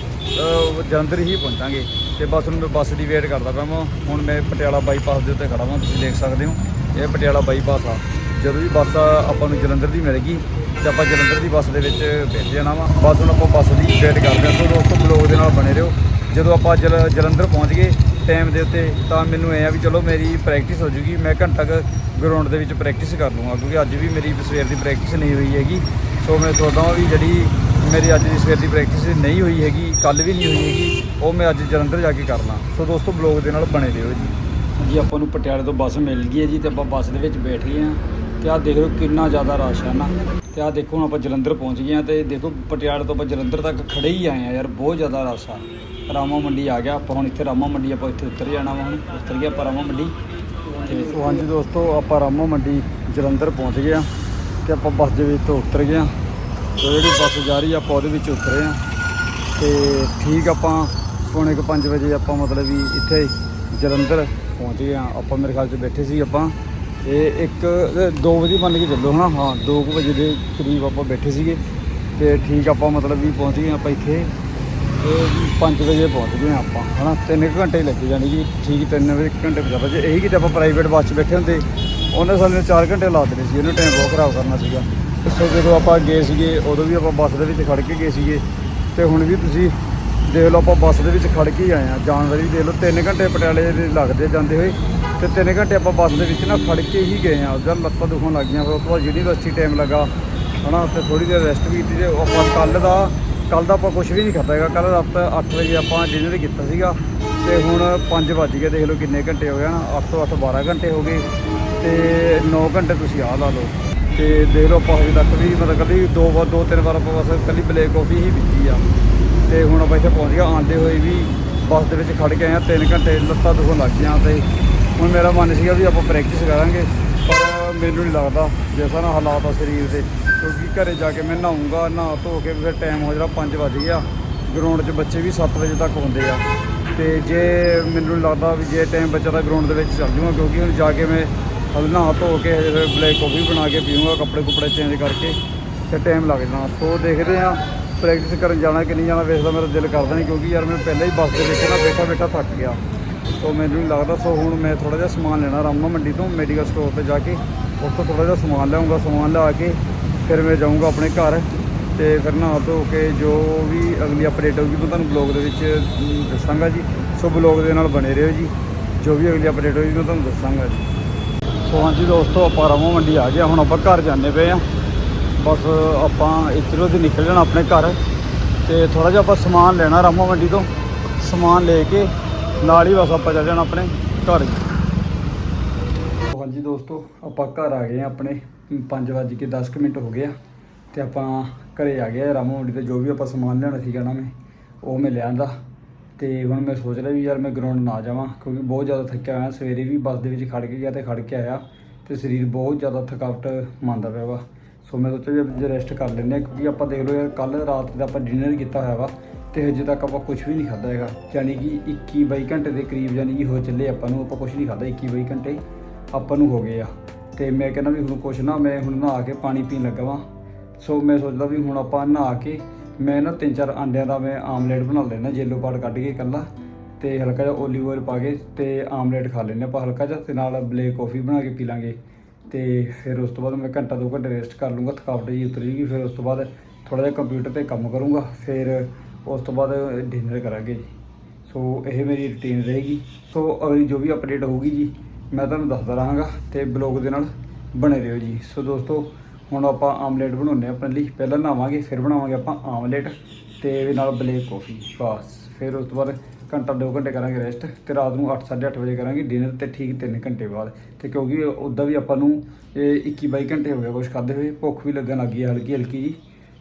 ਜਲੰਧਰ ਹੀ ਪਹੁੰਚਾਂਗੇ। ਤੇ ਬਸ ਹੁਣ ਮੈਂ ਬੱਸ ਦੀ ਵੇਟ ਕਰਦਾ ਪਿਆ ਮੈਂ ਹੁਣ ਮੈਂ ਪਟਿਆਲਾ ਬਾਈਪਾਸ ਦੇ ਉੱਤੇ ਖੜਾ ਹਾਂ ਤੁਸੀਂ ਦੇਖ ਸਕਦੇ ਹੋ। ਇਹ ਪਟਿਆਲਾ ਬਾਈਪਾਸ ਆ। ਜਦੋਂ ਵੀ ਬੱਸ ਆਪਾਂ ਨੂੰ ਜਲੰਧਰ ਦੀ ਮਿਲ ਗਈ, ਤੇ ਆਪਾਂ ਜਲੰਧਰ ਦੀ ਬੱਸ ਦੇ ਵਿੱਚ ਬੈਠ ਜਾਣਾ ਵਾ। ਬਸ ਹੁਣ ਆਪਾਂ ਬੱਸ ਦੀ ਵੇਟ ਕਰਦੇ ਹਾਂ। ਸੋ ਦੋਸਤੋ ਬਲੌਗ ਦੇ ਨਾਲ ਬਣੇ ਰਹੋ। ਜਦੋਂ ਆਪਾਂ ਜਲ, ਜਲੰਧਰ ਪਹੁੰਚ ਗਏ ਟਾਈਮ ਦੇ ਉੱਤੇ ਤਾਂ ਮੈਨੂੰ ਇਹ ਆ ਵੀ ਚਲੋ ਮੇਰੀ ਪ੍ਰੈਕਟਿਸ ਹੋ ਜੂਗੀ, ਮੈਂ ਘੰਟਾ ਕੁ ਗਰਾਊਂਡ ਦੇ ਵਿੱਚ ਪ੍ਰੈਕਟਿਸ ਕਰ ਲੂੰਗਾ, ਕਿਉਂਕਿ ਅੱਜ ਵੀ ਮੇਰੀ ਸਵੇਰ ਦੀ ਪ੍ਰੈਕਟਿਸ ਨਹੀਂ ਹੋਈ ਹੈਗੀ। ਸੋ ਮੈਂ ਸੋਚਦਾ ਹਾਂ ਵੀ ਜਿਹੜੀ ਮੇਰੀ ਅੱਜ ਦੀ ਸਵੇਰ ਦੀ ਪ੍ਰੈਕਟਿਸ ਨਹੀਂ ਹੋਈ ਹੈਗੀ ਕੱਲ ਵੀ ਨਹੀਂ ਹੋਈ ਹੈਗੀ, ਉਹ ਮੈਂ ਅੱਜ ਜਲੰਧਰ ਜਾ ਕੇ ਕਰਨਾ ਸੋ ਦੋਸਤੋ ਬਲੌਗ ਦੇ ਨਾਲ ਬਣੇ ਰਹੋ ਜੀ। ਜੀ, ਆਪਾਂ ਨੂੰ ਪਟਿਆਲੇ ਤੋਂ ਬੱਸ ਮਿਲ ਗਈ ਹੈ ਜੀ ਤੇ ਆਪਾਂ ਬੱਸ ਦੇ ਵਿੱਚ ਬੈਠ ਗਏ ਹਾਂ। ਤੇ ਆਹ ਦੇਖ ਲਓ ਕਿੰਨਾ ਜ਼ਿਆਦਾ ਰਸ਼ ਹੈ ਨਾ। ਤੇ ਆਹ ਦੇਖੋ ਹੁਣ ਆਪਾਂ ਜਲੰਧਰ ਪਹੁੰਚ ਗਏ ਹਾਂ ਤੇ ਦੇਖੋ ਪਟਿਆਲੇ ਤੋਂ ਆਪਾਂ ਜਲੰਧਰ ਤੱਕ ਖੜੇ ਹੀ ਆਏ ਆ ਯਾਰ, ਬਹੁਤ ਜ਼ਿਆਦਾ ਰਸ਼ ਆ। ਰਾਮਾ ਮੰਡੀ ਆ ਗਿਆ। ਆਪਾਂ ਹੁਣ ਇੱਥੇ ਰਾਮਾ ਮੰਡੀ ਆਪਾਂ ਇੱਥੇ ਉਤਰ ਜਾਣਾ ਵਾ ਹੁਣ। ਉਤਰ ਗਿਆ ਆਪਾਂ ਰਾਮਾ ਮੰਡੀ। ਤੇ ਸੋ ਹਾਂਜੀ ਦੋਸਤੋ, ਆਪਾਂ ਰਾਮਾ ਮੰਡੀ ਜਲੰਧਰ ਪਹੁੰਚ ਗਏ ਹਾਂ ਤੇ ਆਪਾਂ ਬੱਸ ਦੇ ਵਿੱਚ ਤੋਂ ਉਤਰ ਗਏ ਹਾਂ ਤੇ ਜਿਹੜੀ ਬੱਸ ਜਾ ਰਹੀ ਆ, ਆਪਾਂ ਉਹਦੇ ਵਿੱਚ ਉਤਰੇ ਹਾਂ ਤੇ ਠੀਕ ਆਪਾਂ ਪੌਣੇ ਕੁ 5 ਵਜੇ ਆਪਾਂ ਮਤਲਬ ਵੀ ਇੱਥੇ ਜਲੰਧਰ ਪਹੁੰਚ ਗਏ ਹਾਂ ਆਪਾਂ ਮੇਰੇ ਖਿਆਲ 'ਚ ਬੈਠੇ ਸੀ ਆਪਾਂ। ਇਹ ਇੱਕ 2 ਵਜੇ ਮੰਨ ਕੇ ਚੱਲੋ ਹਨਾ। ਹਾਂ 2 ਵਜੇ ਦੇ ਕਰੀਬ ਆਪਾਂ ਬੈਠੇ ਸੀਗੇ। ਤੇ ਠੀਕ ਆਪਾਂ ਮਤਲਬ ਵੀ ਪਹੁੰਚ ਗਏ ਆਪਾਂ ਇੱਥੇ। 5 ਵਜੇ ਪਹੁੰਚ ਗਏ ਹਾਂ ਆਪਾਂ, ਹਨਾ? 3 ਘੰਟੇ ਹੀ ਲੱਗੇ ਜਾਣੀ ਕਿ ਠੀਕ 3 ਵਜੇ, ਇੱਕ ਘੰਟੇ ਪਹੁੰਚਾ ਜੇ ਇਹੀ ਕਿਤੇ ਆਪਾਂ ਪ੍ਰਾਈਵੇਟ ਬੱਸ 'ਚ ਬੈਠੇ ਹੁੰਦੇ, ਉਹਨੇ ਸਾਨੂੰ 4 ਘੰਟੇ ਲਾ ਦੇਣੇ ਸੀ ਉਹਨੇ ਟਾਈਮ ਬਹੁਤ ਖਰਾਬ ਕਰਨਾ ਸੀਗਾ। ਸੋ ਜਦੋਂ ਆਪਾਂ ਗਏ ਸੀਗੇ, ਉਦੋਂ ਵੀ ਆਪਾਂ ਬੱਸ ਦੇ ਵਿੱਚ ਖੜ ਕੇ ਗਏ ਸੀਗੇ। ਤੇ ਹੁਣ ਵੀ ਤੁਸੀਂ ਦੇਖ ਲਓ ਆਪਾਂ ਬੱਸ ਦੇ ਵਿੱਚ ਖੜ ਕੇ ਹੀ ਆਏ ਆ ਜਾਣ ਵਾਲੀ ਦੇਖ ਲਓ 3 ਘੰਟੇ ਪਟਿਆਲੇ ਦੇ ਲੱਗਦੇ ਜਾਂਦੇ ਹੋਏ, ਤੇ 3 ਘੰਟੇ ਆਪਾਂ ਬੱਸ ਦੇ ਵਿੱਚ ਨਾ ਖੜ ਕੇ ਹੀ ਗਏ ਆ ਜਦ ਲੱਤਾਂ ਦੁਖਣ ਲੱਗ ਗਈਆਂ, ਫਿਰ ਉਸ ਤੋਂ ਬਾਅਦ ਯੂਨੀਵਰਸਿਟੀ ਟਾਈਮ ਲੱਗਾ, ਹਨਾ? ਉੱਥੇ ਥੋੜੀ ਦੇਰ ਰੈਸਟ ਵੀ ਕੀਤੀ ਤੇ ਆਪਾਂ ਕੱਲ ਦਾ ਕੱਲ ਦਾ ਆਪਾਂ ਕੁਝ ਵੀ ਨਹੀਂ ਖਾਧਾ ਹੈਗਾ। ਕੱਲ ਰਾਤ 8 ਵਜੇ ਆਪਾਂ ਡਿਨਰ ਕੀਤਾ ਸੀਗਾ ਤੇ ਹੁਣ 5 ਵੱਜ ਗਏ। ਦੇਖ ਲਓ ਕਿੰਨੇ ਘੰਟੇ ਹੋ ਗਏ ਨਾ 8 ਤੋਂ 8 12 ਘੰਟੇ ਹੋ ਗਏ ਤੇ 9 ਘੰਟੇ ਤੁਸੀਂ ਆਹ ਲਾ ਲਓ। ਤੇ ਦੇਖ ਲਓ ਆਪਾਂ ਹਜੇ ਤੱਕ ਵੀ ਮਤਲਬ ਕਦੀ ਦੋ ਵਾਰ ਦੋ ਤਿੰਨ ਵਾਰ ਆਪਾਂ ਬਸ ਕੱਲੀ ਬਲੇਕ ਕਾਫੀ ਹੀ ਪੀਤੀ ਆ। ਤੇ ਹੁਣ ਆਪਾਂ ਇੱਥੇ ਪਹੁੰਚ ਗਿਆ ਆਉਂਦੇ ਹੋਏ ਵੀ ਬੱਸ ਦੇ ਵਿੱਚ ਖੜ ਕੇ ਆਏ ਆ 3 ਘੰਟੇ ਲੱਤਾਂ ਦੁਖਣ ਲੱਗ ਗਈਆਂ ਤੇ ਹੁਣ ਮੇਰਾ ਮਨ ਸੀਗਾ ਵੀ ਆਪਾਂ ਪ੍ਰੈਕਟਿਸ ਕਰਾਂਗੇ। ਪਰ ਮੈਨੂੰ ਨਹੀਂ ਲੱਗਦਾ, ਜੈਸਾ ਨਾ ਹਾਲਾਤ ਆ ਸਰੀਰ ਦੇ। ਕਿਉਂਕਿ ਘਰੇ ਜਾ ਕੇ ਮੈਂ ਨਹਾਉਂਗਾ, ਨਹਾ ਧੋ ਕੇ ਫਿਰ ਟਾਈਮ ਹੋ ਜਿਹੜਾ 5 ਵਜ ਗਿਆ ਗਰਾਊਂਡ 'ਚ ਬੱਚੇ ਵੀ 7 ਵਜੇ ਤੱਕ ਹੁੰਦੇ ਆ। ਤੇ ਜੇ ਮੈਨੂੰ ਨਹੀਂ ਲੱਗਦਾ ਵੀ ਜੇ ਟਾਈਮ ਬੱਚਾ ਤਾਂ ਗਰਾਊਂਡ ਦੇ ਵਿੱਚ ਚੱਲ ਜੂਗਾ, ਕਿਉਂਕਿ ਹੁਣ ਜਾ ਕੇ ਮੈਂ ਨਹਾ ਧੋ ਕੇ ਫਿਰ ਬਲੈਕ ਕਾਫੀ ਬਣਾ ਕੇ ਪੀਊਂਗਾ, ਕੱਪੜੇ ਕੁਪੜੇ ਚੇਂਜ ਕਰਕੇ, ਤੇ ਟਾਈਮ ਲੱਗ ਜਾਣਾ। ਸੋ ਦੇਖਦੇ ਆ ਪ੍ਰੈਕਟਿਸ ਕਰਨ ਜਾਣਾ ਕਿ ਨਹੀਂ ਜਾਣਾ ਵੇਖਦਾ ਮੇਰਾ ਦਿਲ ਕਰਦਾ ਨਹੀਂ ਕਿਉਂਕਿ ਯਾਰ ਮੈਂ ਪਹਿਲਾਂ ਹੀ ਬੱਸ ਦੇ ਵਿੱਚ ਨਾ ਬੈਠਾ ਬੈਠਾ ਥੱਕ ਗਿਆ। ਸੋ ਮੈਨੂੰ ਨਹੀਂ ਲੱਗਦਾ, ਸੋ ਹੁਣ ਮੈਂ ਥੋੜਾ ਜਿਹਾ ਸਮਾਨ ਲੈਣਾ ਰਾਮਾ ਮੰਡੀ ਤੋਂ ਮੈਡੀਕਲ ਸਟੋਰ ਤੇ ਜਾ ਕੇ ਉੱਥੋਂ ਥੋੜਾ ਜਿਹਾ ਸਮਾਨ ਲਿਆਉਂਗਾ, ਸਮਾਨ ਲਿਆ ਕੇ ਫਿਰ ਮੈਂ ਜਾਊਂਗਾ ਆਪਣੇ ਘਰ ਤੇ ਫਿਰ ਨਹਾ ਧੋ ਕੇ ਜੋ ਵੀ ਅਗਲੀ ਅਪਡੇਟ ਹੋਊਗੀ, ਮੈਂ ਤੁਹਾਨੂੰ ਬਲੌਗ ਦੇ ਵਿੱਚ ਦੱਸਾਂਗਾ ਜੀ। ਸੋ ਬਲੌਗ ਦੇ ਨਾਲ ਬਣੇ ਰਹੋ ਜੀ। ਜੋ ਵੀ ਅਗਲੀ ਅਪਡੇਟ ਹੋਈ ਮੈਂ ਤੁਹਾਨੂੰ ਦੱਸਾਂਗਾ ਜੀ। ਸੋ ਹਾਂਜੀ ਦੋਸਤੋ, ਆਪਾਂ ਰਾਮਾ ਮੰਡੀ ਆ ਗਿਆ ਹੁਣ ਆਪਾਂ ਘਰ ਜਾਂਦੇ ਪਏ ਆ। ਬਸ ਆਪਾਂ ਇੱਧਰੋਂ ਦੀ ਨਿਕਲ ਜਾਣਾ ਆਪਣੇ ਘਰ ਤੇ ਥੋੜਾ ਜਿਹਾ ਆਪਾਂ ਸਮਾਨ ਲੈਣਾ ਰਾਮਾ ਮੰਡੀ ਤੋਂ। ਸਮਾਨ ਲੈ ਕੇ ਨਾਲ ਹੀ ਬਸ ਆਪਾਂ ਚੱਲ ਜਾਣਾ ਆਪਣੇ ਘਰ। ਹਾਂਜੀ ਦੋਸਤੋ, ਆਪਾਂ ਘਰ ਆ ਗਏ ਆ ਆਪਣੇ। 5:10 ਮਿੰਟ ਹੋ ਗਏ ਆ ਤੇ ਆਪਾਂ ਘਰੇ ਆ ਗਏ ਆ, ਰਾਮਾ ਮੰਡੀ ਤੇ ਜੋ ਵੀ ਆਪਾਂ ਸਮਾਨ ਲੈਣਾ ਸੀਗਾ ਨਾ ਮੈਂ, ਉਹ ਮੈਂ ਲਿਆਂਦਾ ਤੇ ਹੁਣ ਮੈਂ ਸੋਚ ਰਿਹਾ ਵੀ ਯਾਰ ਮੈਂ ਗਰਾਊਂਡ ਨਾ ਜਾਵਾਂ, ਕਿਉਂਕਿ ਬਹੁਤ ਜ਼ਿਆਦਾ ਥੱਕਿਆ ਹੋਇਆ, ਸਵੇਰੇ ਵੀ ਬੱਸ ਦੇ ਵਿੱਚ ਖੜ ਕੇ ਗਿਆ ਤੇ ਖੜ ਕੇ ਆਇਆ ਤੇ ਸਰੀਰ ਬਹੁਤ ਜ਼ਿਆਦਾ ਥਕਾਵਟ ਮੰਨਦਾ ਪਿਆ ਵਾ। ਸੋ ਮੈਂ ਸੋਚਿਆ ਵੀ ਅੱਜ ਰੈਸਟ ਕਰ ਲੈਂਦੇ ਆ ਕਿਉਂਕਿ ਆਪਾਂ ਦੇਖ ਲਓ ਯਾਰ ਕੱਲ ਰਾਤ ਦਾ ਆਪਾਂ ਡਿਨਰ ਕੀਤਾ ਹੋਇਆ ਵਾ। ਤੇ ਹਜੇ ਤੱਕ ਆਪਾਂ ਕੁਝ ਵੀ ਨਹੀਂ ਖਾਦਾ ਹੈਗਾ। ਯਾਨੀ ਕਿ 21 22 ਘੰਟੇ ਦੇ ਕਰੀਬ ਯਾਨੀ ਕਿ ਹੋ ਚੱਲੇ ਆਪਾਂ ਨੂੰ, ਆਪਾਂ ਕੁਝ ਨਹੀਂ ਖਾਦਾ 21 22 ਘੰਟੇ। ਆਪਾਂ ਨੂੰ ਹੋ ਗਏ ਆ। ਤੇ ਮੈਂ ਕਹਿੰਦਾ ਵੀ ਹੁਣ ਕੁਛ ਨਾ, ਮੈਂ ਹੁਣ ਨਹਾ ਕੇ ਪਾਣੀ ਪੀਣ ਲੱਗਾ ਵਾਂ। ਸੋ ਮੈਂ ਸੋਚਦਾ ਵੀ ਹੁਣ ਆਪਾਂ ਨਹਾ ਕੇ, ਮੈਂ ਨਾ ਤਿੰਨ ਚਾਰ ਅੰਡਿਆਂ ਦਾ ਮੈਂ ਆਮਲੇਟ ਬਣਾ ਲੈਣਾ ਜੈਲੋ ਪਾਟ ਕੱਢ ਕੇ ਇਕੱਲਾ। ਤੇ ਹਲਕਾ ਜਿਹਾ ਓਲੀਵ ਆਇਲ ਪਾ ਕੇ ਤੇ ਆਮਲੇਟ ਖਾ ਲੈਣੇ ਆਪਾਂ ਹਲਕਾ ਜਿਹਾ ਤੇ ਨਾਲ ਬਲੇਕ ਕਾਫੀ ਬਣਾ ਕੇ ਪੀ ਲਾਂਗੇ। ਤੇ ਫਿਰ ਉਸ ਤੋਂ ਬਾਅਦ ਮੈਂ ਘੰਟਾ ਦੋ ਘੰਟੇ ਰੈਸਟ ਕਰ ਲੂੰਗਾ ਥਕਾਵਟ ਜੀ ਉਤਰ ਜੂਗੀ। ਫਿਰ ਉਸ ਤੋਂ ਬਾਅਦ ਥੋੜਾ ਜਿਹਾ ਕੰਪਿਊਟਰ ਤੇ ਕੰਮ ਕਰੂੰਗਾ। ਫਿਰ ਉਸ ਤੋਂ ਬਾਅਦ ਡਿਨਰ ਕਰਾਂਗੇ ਜੀ। ਸੋ ਇਹ ਮੇਰੀ ਰੁਟੀਨ ਰਹੇਗੀ। ਸੋ ਅਗਲੀ ਜੋ ਵੀ ਅਪਡੇਟ ਹੋਊਗੀ ਜੀ, ਮੈਂ ਤੁਹਾਨੂੰ ਦੱਸਦਾ ਰਹਾਂਗਾ ਤੇ ਬਲੌਗ ਦੇ ਨਾਲ ਬਣੇ ਰਹੋ ਜੀ। ਸੋ ਦੋਸਤੋ, ਹੁਣ ਆਪਾਂ ਆਮਲੇਟ ਬਣਾਉਂਦੇ ਹਾਂ ਆਪਣੇ ਲਈ। ਪਹਿਲਾਂ ਨਹਾਵਾਂਗੇ, ਫਿਰ ਬਣਾਵਾਂਗੇ ਆਪਾਂ ਆਮਲੇਟ ਤੇ ਨਾਲ ਬਲੇਕ ਕਾਫੀ ਬਸ, ਫਿਰ ਉਸ ਤੋਂ ਬਾਅਦ ਘੰਟਾ ਦੋ ਘੰਟੇ ਕਰਾਂਗੇ ਰੈਸਟ ਤੇ ਰਾਤ ਨੂੰ 8:30 ਵਜੇ ਕਰਾਂਗੇ ਡਿਨਰ ਤੇ ਠੀਕ 3 ਘੰਟੇ ਬਾਅਦ। ਤੇ ਕਿਉਂਕਿ ਉੱਦਾਂ ਵੀ ਆਪਾਂ ਨੂੰ, ਇਹ 21 22 ਘੰਟੇ ਹੋ ਗਏ ਕੁਝ ਖਾਦੇ ਹੋਏ, ਭੁੱਖ ਵੀ ਲੱਗਣ ਲੱਗੀ ਹੈ ਹਲਕੀ ਹਲਕੀ ਜੀ।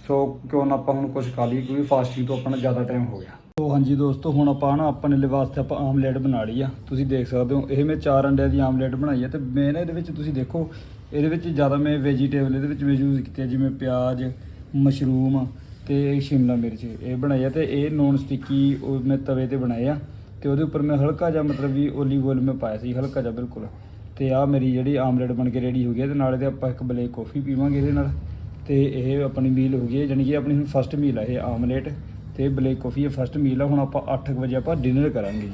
ਸੋ ਕਿਉਂ ਨਾ ਆਪਾਂ ਹੁਣ ਕੁਝ ਖਾ ਲਈਏ, ਕਿਉਂਕਿ ਫਾਸਟਿੰਗ ਤੋਂ ਆਪਣਾ ਜ਼ਿਆਦਾ ਟਾਈਮ ਹੋ ਗਿਆ। ਸੋ ਹਾਂਜੀ ਦੋਸਤੋ, ਹੁਣ ਆਪਾਂ ਨਾ ਆਪਣੇ ਲਈ ਵਾਸਤੇ ਆਪਾਂ ਆਮਲੇਟ ਬਣਾ ਲਈ ਆ। ਤੁਸੀਂ ਦੇਖ ਸਕਦੇ ਹੋ, ਇਹ ਮੈਂ ਚਾਰ ਅੰਡਿਆਂ ਦੀ ਆਮਲੇਟ ਬਣਾਈ ਹੈ ਤੇ ਮੈਂ ਨਾ ਇਹਦੇ ਵਿੱਚ ਤੁਸੀਂ ਦੇਖੋ, ਇਹਦੇ ਵਿੱਚ ਜ਼ਿਆਦਾ ਮੈਂ ਵੈਜੀਟੇਬਲ ਇਹਦੇ ਵਿੱਚ ਮੈਂ ਯੂਜ਼ ਕੀਤੇ ਜਿਵੇਂ ਪਿਆਜ਼ ਮਸ਼ਰੂਮ ਤੇ ਸ਼ਿਮਲਾ ਮਿਰਚ। ਇਹ ਬਣਾਈ ਆ ਤੇ ਇਹ ਨੌਨ ਸਟਿੱਕੀ ਉਹ ਮੈਂ ਤਵੇ ਤੇ ਬਣਾਏ ਆ ਤੇ ਉਹਦੇ ਉੱਪਰ ਮੈਂ ਹਲਕਾ ਜਿਹਾ ਮਤਲਬ ਵੀ ਓਲੀਵ ਆਇਲ ਮੈਂ ਪਾਇਆ ਸੀ, ਹਲਕਾ ਜਿਹਾ ਬਿਲਕੁਲ। ਤੇ ਆ ਮੇਰੀ ਜਿਹੜੀ ਆਮਲੇਟ ਬਣ ਕੇ ਰੈਡੀ ਹੋ ਗਈ ਹੈ ਤੇ ਨਾਲ ਇਹਦੇ ਆਪਾਂ ਇੱਕ ਬਲੇਕ ਕਾਫੀ ਪੀਵਾਂਗੇ ਇਹਦੇ ਨਾਲ। ਤੇ ਇਹ ਆਪਣੀ ਮੀਲ ਹੋ ਗਈ ਹੈ, ਜਾਣੀ ਕਿ ਆਪਣੀ ਹੁਣ ਫਸਟ ਮੀਲ ਆ ਇਹ ਆਮਲੇਟ ਤੇ ਬਲੈਕ ਕਾਫੀ ਇਹ ਫਸਟ ਮੀਲ ਆ, ਹੁਣ ਆਪਾਂ 8 ਵਜੇ ਆਪਾਂ ਡਿਨਰ ਕਰਾਂਗੇ ਜੀ।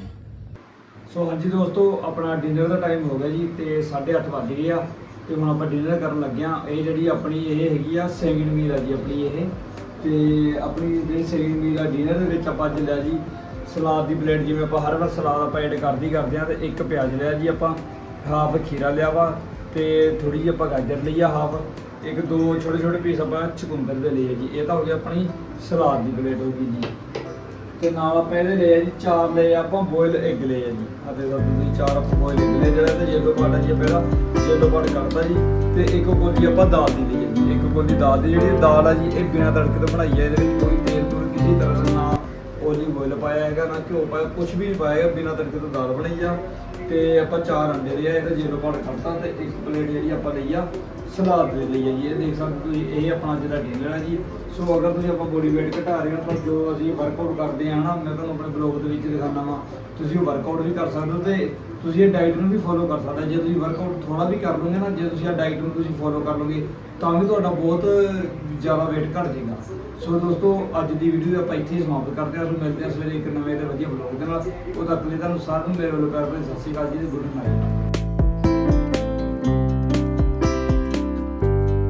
ਸੋ ਹਾਂਜੀ ਦੋਸਤੋ, ਆਪਣਾ ਡਿਨਰ ਦਾ ਟਾਈਮ ਹੋ ਗਿਆ ਜੀ ਤੇ 8:30 ਵੱਜ ਗਏ ਆ ਤੇ ਹੁਣ ਆਪਾਂ ਡਿਨਰ ਕਰਨ ਲੱਗੇ ਆ। ਇਹ ਜਿਹੜੀ ਆਪਣੀ ਇਹ ਹੈਗੀ ਆ ਸੈਕਿੰਡ ਮੀਲ ਆ ਜੀ ਆਪਣੀ ਇਹ। ਤੇ ਆਪਣੀ ਜਿਹੜੀ ਸੈਕਿੰਡ ਮੀਲ ਆ ਡਿਨਰ ਦੇ ਵਿੱਚ ਆਪਾਂ ਅੱਜ ਲਿਆ ਜੀ ਸਲਾਦ ਦੀ ਪਲੇਟ, ਜਿਵੇਂ ਆਪਾਂ ਹਰ ਵਾਰ ਸਲਾਦ ਆਪਾਂ ਐਡ ਕਰਦੀ ਕਰਦੇ ਆ ਤੇ ਇੱਕ ਪਿਆਜ਼ ਲਿਆ ਜੀ ਆਪਾਂ ਹਾਫ ਖੀਰਾ ਲਿਆ ਵਾ ਤੇ ਥੋੜੀ ਜਿਹੀ ਆਪਾਂ ਗਾਜਰ ਲਈ ਆ ਹਾਫ ਇੱਕ ਦੋ ਛੋਟੇ ਛੋਟੇ ਪੀਸ ਆਪਾਂ ਚਕੁੰਦਰ ਦੇ ਲਏ ਆ ਜੀ। ਇਹ ਤਾਂ ਹੋ ਗਿਆ ਆਪਣੀ ਸਲਾਦ ਦੀ ਪਲੇਟ ਹੋ ਗਈ ਜੀ। ਤੇ ਨਾਲ ਆਪਾਂ ਇਹਦੇ ਲਏ ਆ ਜੀ, ਚਾਰ ਲਏ ਆਪਾਂ ਬੋਇਲ ਐਗ ਲਏ ਆ ਜੀ। ਅਤੇ ਦੇਖੋ ਤੁਸੀਂ, ਚਾਰ ਆਪਾਂ ਬੋਇਲ ਐਗ ਲਏ ਜਿਹੜਾ ਤੇ ਯੈਲੋ ਪਾਰਟ ਜੀ ਪਹਿਲਾਂ ਯੈਲੋ ਪਾਰਟ ਕਰਤਾ ਜੀ। ਤੇ ਇੱਕ ਕੋਲੀ ਆਪਾਂ ਦਾਲ ਦੀ ਲਈ ਆ ਜੀ। ਇੱਕ ਕੋਲੀ ਦਾਲ ਦੀ ਜਿਹੜੀ ਦਾਲ ਆ ਜੀ, ਇਹ ਬਿਨਾਂ ਤੜਕੇ ਤੋਂ ਬਣਾਈ ਹੈ ਇਹਦੇ ਵਿੱਚ ਕੋਈ ਤੇਲ ਤੂਲ ਕਿਸੇ ਤਰ੍ਹਾਂ ਦਾ ਨਾ ਓਲੀਵ ਆਇਲ ਪਾਇਆ ਹੈਗਾ, ਨਾ ਘਿਓ ਪਾਇਆ ਕੁਝ ਵੀ ਨਹੀਂ ਪਾਇਆ ਬਿਨਾਂ ਤੜਕੇ ਤੋਂ ਦਾਲ ਬਣਾਈ ਆ। ਤੇ ਆਪਾਂ ਚਾਰ ਅੰਡੇ ਲਏ ਆ, ਇਹਦਾ ਯੈਲੋ ਪਾਰਟ ਕਰਤਾ ਤੇ ਇੱਕ ਪਲੇਟ ਜਿਹੜੀ ਆਪਾਂ ਲਈ ਆ ਸਲਾਦ ਦੇ ਲਈ ਹੈ ਜੀ, ਇਹ ਦੇਖ ਸਕਦੇ ਹੋ ਤੁਸੀਂ ਇਹ ਆਪਣਾ ਜਿਹੜਾ ਡਿਨਰ ਹੈ ਜੀ, ਸੋ ਅਗਰ ਤੁਸੀਂ ਆਪਾਂ ਬੋਡੀ weight ਘਟਾ ਰਹੇ ਹੋ, ਤਾਂ ਜੋ ਅਸੀਂ ਵਰਕਆਊਟ ਕਰਦੇ ਹਾਂ ਨਾ, ਮੈਂ ਤੁਹਾਨੂੰ ਆਪਣੇ ਬਲੌਗ ਦੇ ਵਿੱਚ ਦਿਖਾਣਾ ਵਾ, ਤੁਸੀਂ ਉਹ ਵਰਕਆਊਟ ਵੀ ਕਰ ਸਕਦੇ ਹੋ ਤੇ ਤੁਸੀਂ ਇਹ ਡਾਈਟ ਨੂੰ ਵੀ ਫੋਲੋ ਕਰ ਸਕਦੇ। ਜੇ ਤੁਸੀਂ ਵਰਕਆਊਟ ਥੋੜਾ ਵੀ ਕਰ ਲਓਗੇ ਨਾ, ਜੇ ਤੁਸੀਂ ਇਹ ਡਾਈਟ ਨੂੰ ਤੁਸੀਂ ਫੋਲੋ ਕਰ ਲਓਗੇ, ਤਾਂ ਵੀ ਤੁਹਾਡਾ ਬਹੁਤ ਜ਼ਿਆਦਾ weight ਘਟ ਜਾਏਗਾ। ਸੋ ਦੋਸਤੋ, ਅੱਜ ਦੀ ਵੀਡੀਓ ਆਪਾਂ ਇੱਥੇ ਹੀ ਸਮਾਪਤ ਕਰਦੇ ਹਾਂ। ਸੋ ਮਿਲਦੇ ਹਾਂ ਸਵੇਰੇ ਇੱਕ ਨਵੇਂ ਤੇ ਵਧੀਆ ਬਲੌਗ ਦੇ ਨਾਲ। ਉਹ ਤੱਕ ਲਈ ਤੁਹਾਨੂੰ ਸਾਰਿਆਂ ਨੂੰ ਮੇਰੇ ਵੱਲੋਂ ਪਿਆਰ ਭਰੀ ਸਤਿ ਸ਼੍ਰੀ ਅਕਾਲ ਜੀ ਤੇ ਗੁੱਡ ਨਾਈਟ।